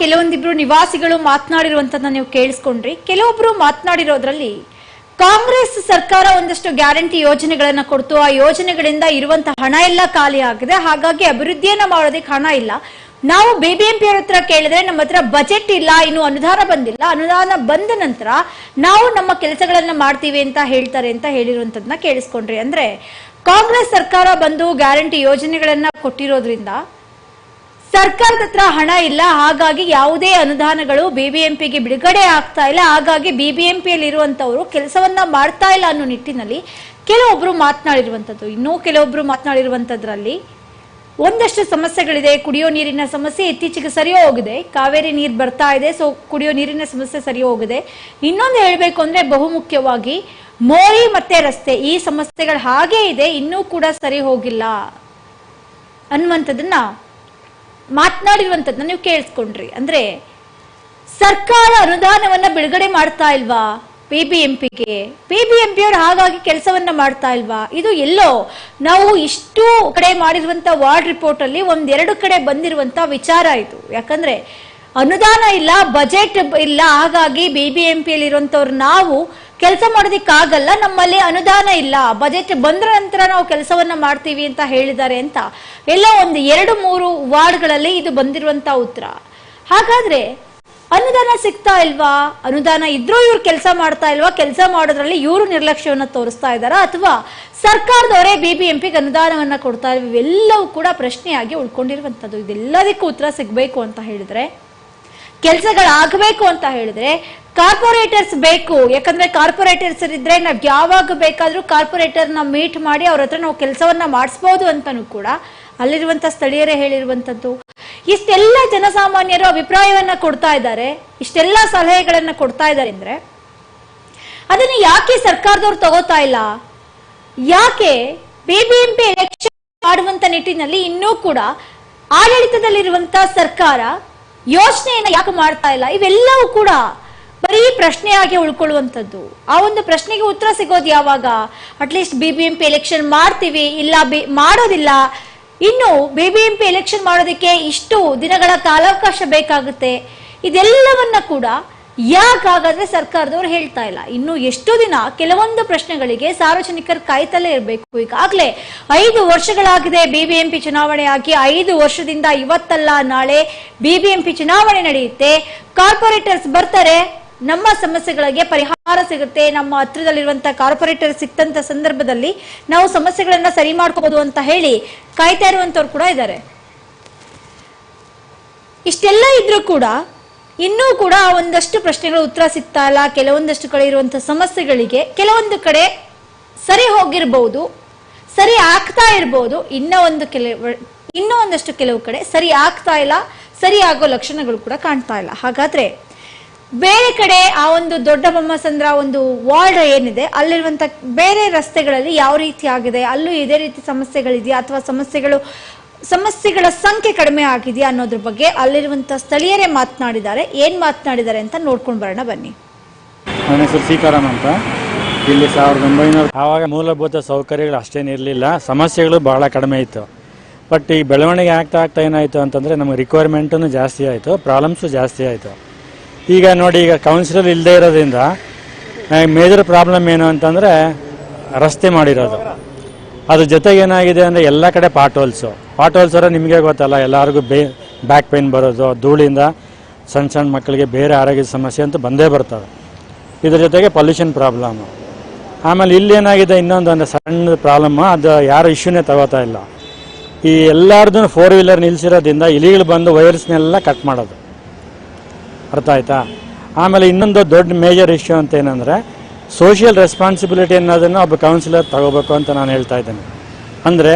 ಕೆಲವೊಂದಿಬ್ರು ನಿವಾಸಿಗಳು ಮಾತನಾಡಿರುವಂತದನ್ನ ನೀವು ಕೇಳಿಸ್ಕೊಂಡ್ರಿ. ಕೆಲವೊಬ್ರು ಮಾತನಾಡಿರೋದ್ರಲ್ಲಿ ಕಾಂಗ್ರೆಸ್ ಸರ್ಕಾರ ಒಂದಷ್ಟು ಗ್ಯಾರಂಟಿ ಯೋಜನೆಗಳನ್ನ ಕೊಡ್ತು. ಆ ಯೋಜನೆಗಳಿಂದ ಇರುವಂತಹ ಹಣ ಎಲ್ಲ ಖಾಲಿ ಆಗಿದೆ. ಹಾಗಾಗಿ ಅಭಿವೃದ್ಧಿಯನ್ನ ಮಾಡೋದಕ್ಕೆ ಹಣ ಇಲ್ಲ. ನಾವು ಬಿಬಿಎಂಪಿ ಅವ್ರ ಹತ್ರ ಕೇಳಿದ್ರೆ ನಮ್ಮ ಹತ್ರ ಬಜೆಟ್ ಇಲ್ಲ, ಇನ್ನು ಅನುದಾನ ಬಂದಿಲ್ಲ. ಅನುದಾನ ಬಂದ ನಂತರ ನಾವು ನಮ್ಮ ಕೆಲಸಗಳನ್ನ ಮಾಡ್ತೀವಿ ಅಂತ ಹೇಳ್ತಾರೆ ಅಂತ ಹೇಳಿರುವಂತದನ್ನ ಕೇಳಿಸ್ಕೊಂಡ್ರಿ. ಅಂದ್ರೆ ಕಾಂಗ್ರೆಸ್ ಸರ್ಕಾರ ಬಂದು ಗ್ಯಾರಂಟಿ ಯೋಜನೆಗಳನ್ನ ಕೊಟ್ಟಿರೋದ್ರಿಂದ ಸರ್ಕಾರದ ಹತ್ರ ಹಣ ಇಲ್ಲ, ಹಾಗಾಗಿ ಯಾವುದೇ ಅನುದಾನಗಳು ಬಿಬಿಎಂಪಿಗೆ ಬಿಡುಗಡೆ ಆಗ್ತಾ ಇಲ್ಲ. ಹಾಗಾಗಿ ಬಿಬಿಎಂಪಿಯಲ್ಲಿ ಇರುವಂತವರು ಕೆಲಸವನ್ನ ಮಾಡ್ತಾ ಇಲ್ಲ ಅನ್ನೋ ನಿಟ್ಟಿನಲ್ಲಿ ಕೆಲವೊಬ್ರು ಮಾತನಾಡಿರುವಂತದ್ದು ಇನ್ನೂ ಕೆಲವೊಬ್ರು ಮಾತನಾಡಿರುವಂತದ್ರಲ್ಲಿ ಒಂದಷ್ಟು ಸಮಸ್ಯೆಗಳಿದೆ. ಕುಡಿಯೋ ನೀರಿನ ಸಮಸ್ಯೆ ಇತ್ತೀಚೆಗೆ ಸರಿ ಹೋಗಿದೆ. ಕಾವೇರಿ ನೀರು ಬರ್ತಾ ಇದೆ, ಸೊ ಕುಡಿಯೋ ನೀರಿನ ಸಮಸ್ಯೆ ಸರಿ ಹೋಗಿದೆ. ಇನ್ನೊಂದು ಹೇಳಬೇಕು ಅಂದ್ರೆ ಬಹುಮುಖ್ಯವಾಗಿ ಮೋರಿ ಮತ್ತೆ ರಸ್ತೆ. ಈ ಸಮಸ್ಯೆಗಳು ಹಾಗೇ ಇದೆ, ಇನ್ನೂ ಕೂಡ ಸರಿ ಹೋಗಿಲ್ಲ ಅನ್ನುವಂಥದ್ದನ್ನ ಮಾತನಾಡಿರುವಂಥದ್ದನ್ನ ನೀವು ಕೇಳಿಸ್ಕೊಂಡ್ರಿ. ಅಂದರೆ ಸರ್ಕಾರ ಅನುದಾನವನ್ನು ಬಿಡುಗಡೆ ಮಾಡ್ತಾ ಇಲ್ವಾ ಪಿಬಿಎಂಪಿಗೆ ಪಿಬಿಎಂಪಿ ಅವರು ಹಾಗಾಗಿ ಕೆಲಸವನ್ನ ಮಾಡ್ತಾ ಇಲ್ವಾ? ಇದು ಎಲ್ಲೋ ನಾವು ಇಷ್ಟು ಕಡೆ ಮಾಡಿರುವಂಥ ವಾರ್ಡ್ ರಿಪೋರ್ಟ್ ಅಲ್ಲಿ ಒಂದೆರಡು ಕಡೆ ಬಂದಿರುವಂತ ವಿಚಾರ ಇದು. ಯಾಕಂದ್ರೆ ಅನುದಾನ ಇಲ್ಲ, ಬಜೆಟ್ ಇಲ್ಲ, ಹಾಗಾಗಿ ಬಿ ಬಿ ಎಂ ಪಿಯಲ್ಲಿರುವಂಥವ್ರು ನಾವು ಕೆಲಸ ಮಾಡೋದಕ್ಕಾಗಲ್ಲ, ನಮ್ಮಲ್ಲಿ ಅನುದಾನ ಇಲ್ಲ. ಬಜೆಟ್ ಬಂದ ನಂತರ ನಾವು ಕೆಲಸವನ್ನ ಮಾಡ್ತೀವಿ ಅಂತ ಹೇಳಿದ್ದಾರೆ ಅಂತ. ಎಲ್ಲ ಒಂದು ಎರಡು ಮೂರು ವಾರ್ಡ್ಗಳಲ್ಲಿ ಇದು ಬಂದಿರುವಂತ ಉತ್ತರ. ಹಾಗಾದ್ರೆ ಅನುದಾನ ಸಿಗ್ತಾ ಇಲ್ವಾ? ಅನುದಾನ ಇದ್ರೂ ಇವ್ರು ಕೆಲಸ ಮಾಡ್ತಾ ಇಲ್ವಾ? ಕೆಲಸ ಮಾಡೋದ್ರಲ್ಲಿ ಇವರು ನಿರ್ಲಕ್ಷ್ಯವನ್ನ ತೋರಿಸ್ತಾ ಇದ್ದಾರಾ? ಅಥವಾ ಸರ್ಕಾರದವರೇ ಬಿ ಬಿ ಎಂ ಪಿಗೆ ಅನುದಾನವನ್ನ ಕೊಡ್ತಾ ಇವೆಲ್ಲವೂ ಕೂಡ ಪ್ರಶ್ನೆಯಾಗಿ ಉಳ್ಕೊಂಡಿರುವಂತದ್ದು. ಇದೆಲ್ಲದಕ್ಕೂ ಉತ್ತರ ಸಿಗ್ಬೇಕು ಅಂತ ಹೇಳಿದ್ರೆ ಕೆಲಸಗಳಾಗಬೇಕು ಅಂತ ಹೇಳಿದ್ರೆ ಕಾರ್ಪೊರೇಟರ್ಸ್ ಬೇಕು. ಯಾಕಂದ್ರೆ ಕಾರ್ಪೊರೇಟರ್ಸ್ ಇದ್ರೆ ನಾವ್ ಯಾವಾಗ ಬೇಕಾದ್ರೂ ಕಾರ್ಪೊರೇಟರ್ನ ಮೀಟ್ ಮಾಡಿ ಅವ್ರ ಹತ್ರ ನಾವು ಕೆಲಸವನ್ನ ಮಾಡಿಸ್ಬೋದು ಅಂತಾನು ಕೂಡ ಅಲ್ಲಿರುವಂತ ಸ್ಥಳೀಯರೇ ಹೇಳಿರುವಂತದ್ದು ಇಷ್ಟೆಲ್ಲ ಜನಸಾಮಾನ್ಯರು ಅಭಿಪ್ರಾಯವನ್ನ ಕೊಡ್ತಾ ಇದ್ದಾರೆ. ಇಷ್ಟೆಲ್ಲ ಸಲಹೆಗಳನ್ನ ಕೊಡ್ತಾ ಇದ್ದಾರೆ ಅಂದ್ರೆ ಅದನ್ನ ಯಾಕೆ ಸರ್ಕಾರದವ್ರು ತಗೋತಾ ಇಲ್ಲ? ಯಾಕೆ ಬಿಬಿಎಂಪಿ ಎಲೆಕ್ಷನ್ ಮಾಡುವಂತ ನಿಟ್ಟಿನಲ್ಲಿ ಇನ್ನೂ ಕೂಡ ಆಡಳಿತದಲ್ಲಿರುವಂತ ಸರ್ಕಾರ ಯೋಚನೆಯನ್ನ ಯಾಕೆ ಮಾಡ್ತಾ ಇಲ್ಲ? ಇವೆಲ್ಲವೂ ಕೂಡ ಬರೀ ಪ್ರಶ್ನೆಯಾಗಿ ಉಳ್ಕೊಳ್ಳುವಂಥದ್ದು. ಆ ಒಂದು ಪ್ರಶ್ನೆಗೆ ಉತ್ತರ ಸಿಗೋದು ಯಾವಾಗ? At least B B M P election ಮಾಡ್ತೀವಿ, ಇಲ್ಲ ಬಿ, ಮಾಡೋದಿಲ್ಲ. ಇನ್ನು B B M P election ಮಾಡೋದಕ್ಕೆ ಇಷ್ಟು ದಿನಗಳ ಕಾಲಾವಕಾಶ ಬೇಕಾಗುತ್ತೆ. ಇದೆಲ್ಲವನ್ನ ಕೂಡ ಯಾಕಾಗಾದ್ರೆ ಸರ್ಕಾರದವ್ರು ಹೇಳ್ತಾ ಇಲ್ಲ. ಇನ್ನು ಎಷ್ಟು ದಿನ ಕೆಲವೊಂದು ಪ್ರಶ್ನೆಗಳಿಗೆ ಸಾರ್ವಜನಿಕರು ಕಾಯ್ತಲೇ ಇರಬೇಕು. ಈಗಾಗಲೇ ಐದು ವರ್ಷಗಳಾಗಿದೆ ಬಿಬಿಎಂಪಿ ಚುನಾವಣೆ ಆಗಿ. ಐದು ವರ್ಷದಿಂದ ಇವತ್ತಲ್ಲ, ನಾಳೆ ಬಿಬಿಎಂಪಿ ಚುನಾವಣೆ ನಡೆಯುತ್ತೆ. ಕಾರ್ಪೊರೇಟರ್ಸ್ ಬರ್ತಾರೆ. ನಮ್ಮ ಸಮಸ್ಯೆಗಳಿಗೆ ಪರಿಹಾರ ಸಿಗುತ್ತೆ. ನಮ್ಮ ಹತ್ರದಲ್ಲಿರುವಂತ ಕಾರ್ಪೊರೇಟರ್ ಸಿಕ್ಕಂತ ಸಂದರ್ಭದಲ್ಲಿ ನಾವು ಸಮಸ್ಯೆಗಳನ್ನ ಸರಿ ಮಾಡ್ಕೋಬಹುದು ಅಂತ ಹೇಳಿ ಕಾಯ್ತಾ ಇರುವಂತವ್ರು ಕೂಡ ಇದ್ದಾರೆ. ಇಷ್ಟೆಲ್ಲ ಇದ್ರೂ ಕೂಡ ಇನ್ನೂ ಕೂಡ ಒಂದಷ್ಟು ಪ್ರಶ್ನೆಗಳು ಉತ್ತರ ಸಿಗ್ತಾ ಇಲ್ಲ. ಕೆಲವೊಂದಷ್ಟು ಕಡೆ ಇರುವಂತಹ ಸಮಸ್ಯೆಗಳಿಗೆ ಕೆಲವೊಂದು ಕಡೆ ಸರಿ ಹೋಗಿರ್ಬಹುದು ಸರಿ ಆಗ್ತಾ ಇರ್ಬೋದು. ಇನ್ನ ಒಂದು ಕೆಲವು, ಇನ್ನೂ ಒಂದಷ್ಟು ಕೆಲವು ಕಡೆ ಸರಿ ಆಗ್ತಾ ಇಲ್ಲ, ಸರಿ ಆಗೋ ಲಕ್ಷಣಗಳು ಕೂಡ ಕಾಣ್ತಾ ಇಲ್ಲ. ಹಾಗಾದ್ರೆ ಬೇರೆ ಕಡೆ ಆ ಒಂದು ದೊಡ್ಡ ಬೊಮ್ಮಸಂದ್ರ ಒಂದು ವಾರ್ಡ್ ಏನಿದೆ ಅಲ್ಲಿರುವಂತ ಬೇರೆ ರಸ್ತೆಗಳಲ್ಲಿ ಯಾವ ರೀತಿ ಆಗಿದೆ, ಅಲ್ಲೂ ಇದೇ ರೀತಿ ಸಮಸ್ಯೆಗಳಿದೆಯಾ ಅಥವಾ ಸಮಸ್ಯೆಗಳು ಸಮಸ್ಯೆಗಳ ಸಂಖ್ಯೆ ಕಡಿಮೆ ಆಗಿದೆಯಾ ಅನ್ನೋದ್ರ ಬಗ್ಗೆ ಅಲ್ಲಿರುವಂತ ಸ್ಥಳೀಯರೇ ಮಾತನಾಡಿದ್ದಾರೆ. ಏನ್ ಮಾತನಾಡಿದ್ದಾರೆ ಅಂತ ನೋಡ್ಕೊಂಡು ಬರೋಣ ಬನ್ನಿ. ನನ್ನ ಹೆಸರು ಸೀತಾರಾಮ್ ಅಂತ. ಇಲ್ಲಿ ಸಾವಿರದ ಒಂಬೈನೂರ ಆವಾಗ ಮೂಲಭೂತ ಸೌಕರ್ಯಗಳು ಅಷ್ಟೇನು ಇರಲಿಲ್ಲ. ಸಮಸ್ಯೆಗಳು ಬಹಳ ಕಡಿಮೆ ಇತ್ತು. ಬಟ್ ಈ ಬೆಳವಣಿಗೆ ಆಗ್ತಾ ಆಗ್ತಾ ಏನಾಯಿತು ಅಂತಂದರೆ ನಮಗೆ ರಿಕ್ವೈರ್ಮೆಂಟೂ ಜಾಸ್ತಿ ಆಯಿತು. ಪ್ರಾಬ್ಲಮ್ಸು ಜಾಸ್ತಿ ಆಯಿತು. ಈಗ ನೋಡಿ ಈಗ ಕೌನ್ಸಿಲರ್ ಇಲ್ಲದೇ ಇರೋದ್ರಿಂದ ಮೇಜರ್ ಪ್ರಾಬ್ಲಮ್ ಏನು ಅಂತಂದರೆ ರಸ್ತೆ ಮಾಡಿರೋದು. ಅದ್ರ ಜೊತೆಗೆ ಏನಾಗಿದೆ ಅಂದರೆ ಎಲ್ಲ ಕಡೆ ಪಾಟ್ ಅಂದರೆ ನಿಮಗೆ ಗೊತ್ತಲ್ಲ, ಎಲ್ಲರಿಗೂ ಬೇ ಬ್ಯಾಕ್ ಪೇನ್ ಬರೋದು, ಧೂಳಿಂದ ಸಣ್ಣ ಸಣ್ಣ ಮಕ್ಕಳಿಗೆ ಬೇರೆ ಆರೋಗ್ಯದ ಸಮಸ್ಯೆ ಅಂತೂ ಬಂದೇ ಬರ್ತವೆ ಇದ್ರ ಜೊತೆಗೆ ಪೊಲ್ಯೂಷನ್ ಪ್ರಾಬ್ಲಮ್ ಆಮೇಲೆ ಇಲ್ಲಿ ಏನಾಗಿದೆ, ಇನ್ನೊಂದು ಒಂದು ಸಣ್ಣ ಪ್ರಾಬ್ಲಮ್ಮು ಅದು ಯಾರು ಇಶ್ಯೂನೇ ತಗೋತಾ ಇಲ್ಲ. ಈ ಎಲ್ಲಾರ್ದು ಫೋರ್ ವೀಲರ್ ನಿಲ್ಲಿಸಿರೋದ್ರಿಂದ ಇಲಿಗಳು ಬಂದು ವೈರ್ಸ್ನೆಲ್ಲ ಕಟ್ ಮಾಡೋದು. ಅರ್ಥ ಆಯ್ತಾ? ಆಮೇಲೆ ಇನ್ನೊಂದು ದೊಡ್ಡ ಮೇಜರ್ ಇಶ್ಯೂ ಅಂತ ಏನಂದರೆ ಸೋಷಿಯಲ್ ರೆಸ್ಪಾನ್ಸಿಬಿಲಿಟಿ ಅನ್ನೋದನ್ನು ಒಬ್ಬ ಕೌನ್ಸಿಲರ್ ತಗೋಬೇಕು ಅಂತ ನಾನು ಹೇಳ್ತಾ ಇದ್ದೇನೆ. ಅಂದರೆ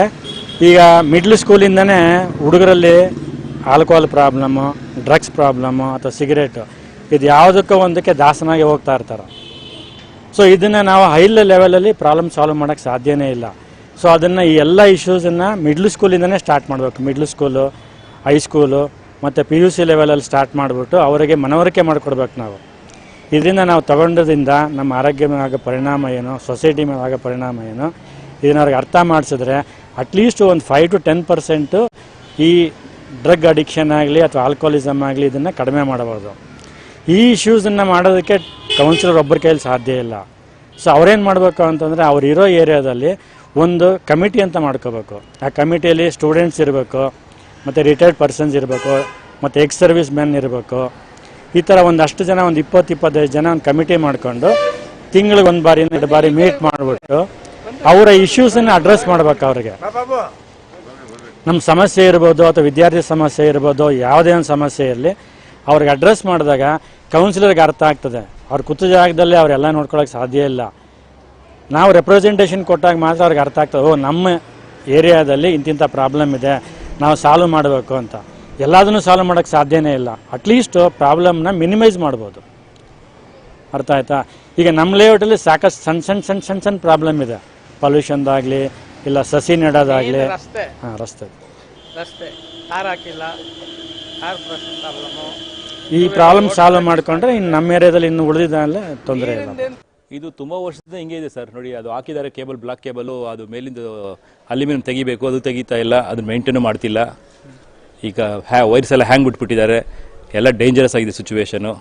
ಈಗ ಮಿಡ್ಲ್ ಸ್ಕೂಲಿಂದನೇ ಹುಡುಗರಲ್ಲಿ ಆಲ್ಕೋಹಾಲ್ ಪ್ರಾಬ್ಲಮ್ಮು ಡ್ರಗ್ಸ್ ಪ್ರಾಬ್ಲಮ್ಮು ಅಥವಾ ಸಿಗರೇಟು ಇದು ಯಾವುದಕ್ಕೂ ಒಂದಕ್ಕೆ ದಾಸನಾಗಿ ಹೋಗ್ತಾ ಇರ್ತಾರೆ. ಸೊ ಇದನ್ನು ನಾವು ಹೈ ಲೆವೆಲಲ್ಲಿ ಪ್ರಾಬ್ಲಮ್ ಸಾಲ್ವ್ ಮಾಡೋಕ್ಕೆ ಸಾಧ್ಯನೇ ಇಲ್ಲ. ಸೊ ಅದನ್ನು ಈ ಎಲ್ಲ ಇಶ್ಯೂಸನ್ನು ಮಿಡ್ಲ್ ಸ್ಕೂಲಿಂದನೇ ಸ್ಟಾರ್ಟ್ ಮಾಡಬೇಕು. ಮಿಡ್ಲ್ ಸ್ಕೂಲು ಹೈಸ್ಕೂಲು ಮತ್ತು ಪಿ ಯು ಸಿ ಲೆವೆಲಲ್ಲಿ ಸ್ಟಾರ್ಟ್ ಮಾಡಿಬಿಟ್ಟು ಅವರಿಗೆ ಮನವರಿಕೆ ಮಾಡಿಕೊಡ್ಬೇಕು ನಾವು. ಇದರಿಂದ ನಾವು ತಗೊಂಡದಿಂದ ನಮ್ಮ ಆರೋಗ್ಯ ಮೇಲೆ ಆಗೋ ಪರಿಣಾಮ ಏನು ಸೊಸೈಟಿ ಮೇಲೆ ಆಗೋ ಪರಿಣಾಮ ಏನು, ಇದನ್ನ ಅವ್ರಿಗೆ ಅರ್ಥ ಮಾಡಿಸಿದ್ರೆ ಅಟ್ಲೀಸ್ಟ್ ಒಂದು ಫೈವ್ ಟು ಟೆನ್ ಪರ್ಸೆಂಟು ಈ ಡ್ರಗ್ ಅಡಿಕ್ಷನ್ ಆಗಲಿ ಅಥವಾ ಆಲ್ಕೋಹಾಲಿಸಮ್ ಆಗಲಿ ಇದನ್ನು ಕಡಿಮೆ ಮಾಡಬಹುದು ಈ ಇಶ್ಯೂಸನ್ನು ಮಾಡೋದಕ್ಕೆ ಕೌನ್ಸಿಲರ್ ಒಬ್ಬರ ಕೈಯಲ್ಲಿ ಸಾಧ್ಯ ಇಲ್ಲ. ಸೊ ಅವ್ರೇನು ಮಾಡಬೇಕು ಅಂತಂದರೆ ಅವ್ರು ಇರೋ ಏರಿಯಾದಲ್ಲಿ ಒಂದು ಕಮಿಟಿ ಅಂತ ಮಾಡ್ಕೋಬೇಕು. ಆ ಕಮಿಟಿಯಲ್ಲಿ ಸ್ಟೂಡೆಂಟ್ಸ್ ಇರಬೇಕು, ಮತ್ತು ರಿಟೈರ್ಡ್ ಪರ್ಸನ್ಸ್ ಇರಬೇಕು, ಮತ್ತು ಎಕ್ಸ್ ಸರ್ವಿಸ್ ಮ್ಯಾನ್ ಇರಬೇಕು. ಈ ಥರ ಒಂದಷ್ಟು ಜನ, ಒಂದು ಇಪ್ಪತ್ತು, ಇಪ್ಪತ್ತೈದು ಜನ ಒಂದು ಕಮಿಟಿ ಮಾಡಿಕೊಂಡು ತಿಂಗಳಿಗೆ ಒಂದು ಬಾರಿ ಎರಡು ಬಾರಿ ಮೀಟ್ ಮಾಡಿಬಿಟ್ಟು ಅವರ ಇಶ್ಯೂಸನ್ನು ಅಡ್ರೆಸ್ ಮಾಡ್ಬೇಕು ಅವ್ರಿಗೆ. ನಮ್ಮ ಸಮಸ್ಯೆ ಇರ್ಬೋದು ಅಥವಾ ವಿದ್ಯಾರ್ಥಿ ಸಮಸ್ಯೆ ಇರ್ಬೋದು ಯಾವುದೇ ಒಂದು ಸಮಸ್ಯೆ ಇರಲಿ ಅವ್ರಿಗೆ ಅಡ್ರೆಸ್ ಮಾಡಿದಾಗ ಕೌನ್ಸಿಲರ್ಗೆ ಅರ್ಥ ಆಗ್ತದೆ. ಅವ್ರ ಕೂತ ಜಾಗದಲ್ಲಿ ಅವರೆಲ್ಲ ನೋಡ್ಕೊಳಕ್ಕೆ ಸಾಧ್ಯ ಇಲ್ಲ. ನಾವು ರೆಪ್ರೆಸೆಂಟೇಷನ್ ಕೊಟ್ಟಾಗ ಮಾತ್ರ ಅವ್ರಿಗೆ ಅರ್ಥ ಆಗ್ತದೆ. ಓ ನಮ್ಮ ಏರಿಯಾದಲ್ಲಿ ಇಂತಿಂಥ ಪ್ರಾಬ್ಲಮ್ ಇದೆ. ನಾವು ಸಾಲ್ವ್ ಮಾಡಬೇಕು ಅಂತ. ಎಲ್ಲದನ್ನು ಸಾಲ್ವ್ ಮಾಡೋಕ್ಕೆ ಸಾಧ್ಯನೇ ಇಲ್ಲ. ಅಟ್ಲೀಸ್ಟ್ ಪ್ರಾಬ್ಲಮ್ನ ಮಿನಿಮೈಸ್ ಮಾಡ್ಬೋದು. ಅರ್ಥ ಆಯ್ತಾ? ಈಗ ನಮ್ಮ ಲೇಔಟಲ್ಲಿ ಸಾಕಷ್ಟು ಸಣ್ಣ ಸಣ್ಣ ಸಣ್ಣ ಸಣ್ಣ ಸಣ್ಣ ಪ್ರಾಬ್ಲಮ್ ಇದೆ. ಪೊಲ್ಯೂಷನ್ದಾಗಲಿ ಇಲ್ಲ ಸಸಿ ನೆಡೋದಾಗಲಿ ರಸ್ತೆ. ಹಾಂ ರಸ್ತೆ. ರಸ್ತೆ. ಕಾರ್ ಹಾಕಿಲ್ಲ. ಕಾರ್ ಪ್ರಾಬ್ಲಮ್ಮು ಈ ಪ್ರಾಬ್ಲಮ್ ಸಾಲ್ವ್ ಮಾಡ್ಕೊಂಡ್ರೆ ಇನ್ನು ನಮ್ಮ ಏರಿಯಾದಲ್ಲಿ ಇನ್ನು ಉಳಿದಿದ್ದಲ್ಲೇ ತೊಂದರೆ ಇಲ್ಲ. ಇದು ತುಂಬ ವರ್ಷದಿಂದ ಹಿಂಗೆ ಇದೆ ಸರ್. ನೋಡಿ ಅದು ಹಾಕಿದ್ದಾರೆ ಕೇಬಲ್ ಬ್ಲಾಕ್ ಕೇಬಲು ಅದು ಮೇಲಿಂದ ಅಲ್ಯೂಮಿನಿಯಂ ತೆಗಿಬೇಕು ಅದು ತೆಗಿತಾ ಇಲ್ಲ ಅದು ಮೇಂಟೈನ್ ಮಾಡ್ತಿಲ್ಲ. ಈಗ ಹ್ಯಾ ವೈರ್ಸ್ ಎಲ್ಲ ಹ್ಯಾಂಗ್ ಬಿಟ್ಬಿಟ್ಟಿದ್ದಾರೆ. ಎಲ್ಲ ಡೇಂಜರಸ್ ಆಗಿದೆ ಸಿಚುವೇಶನು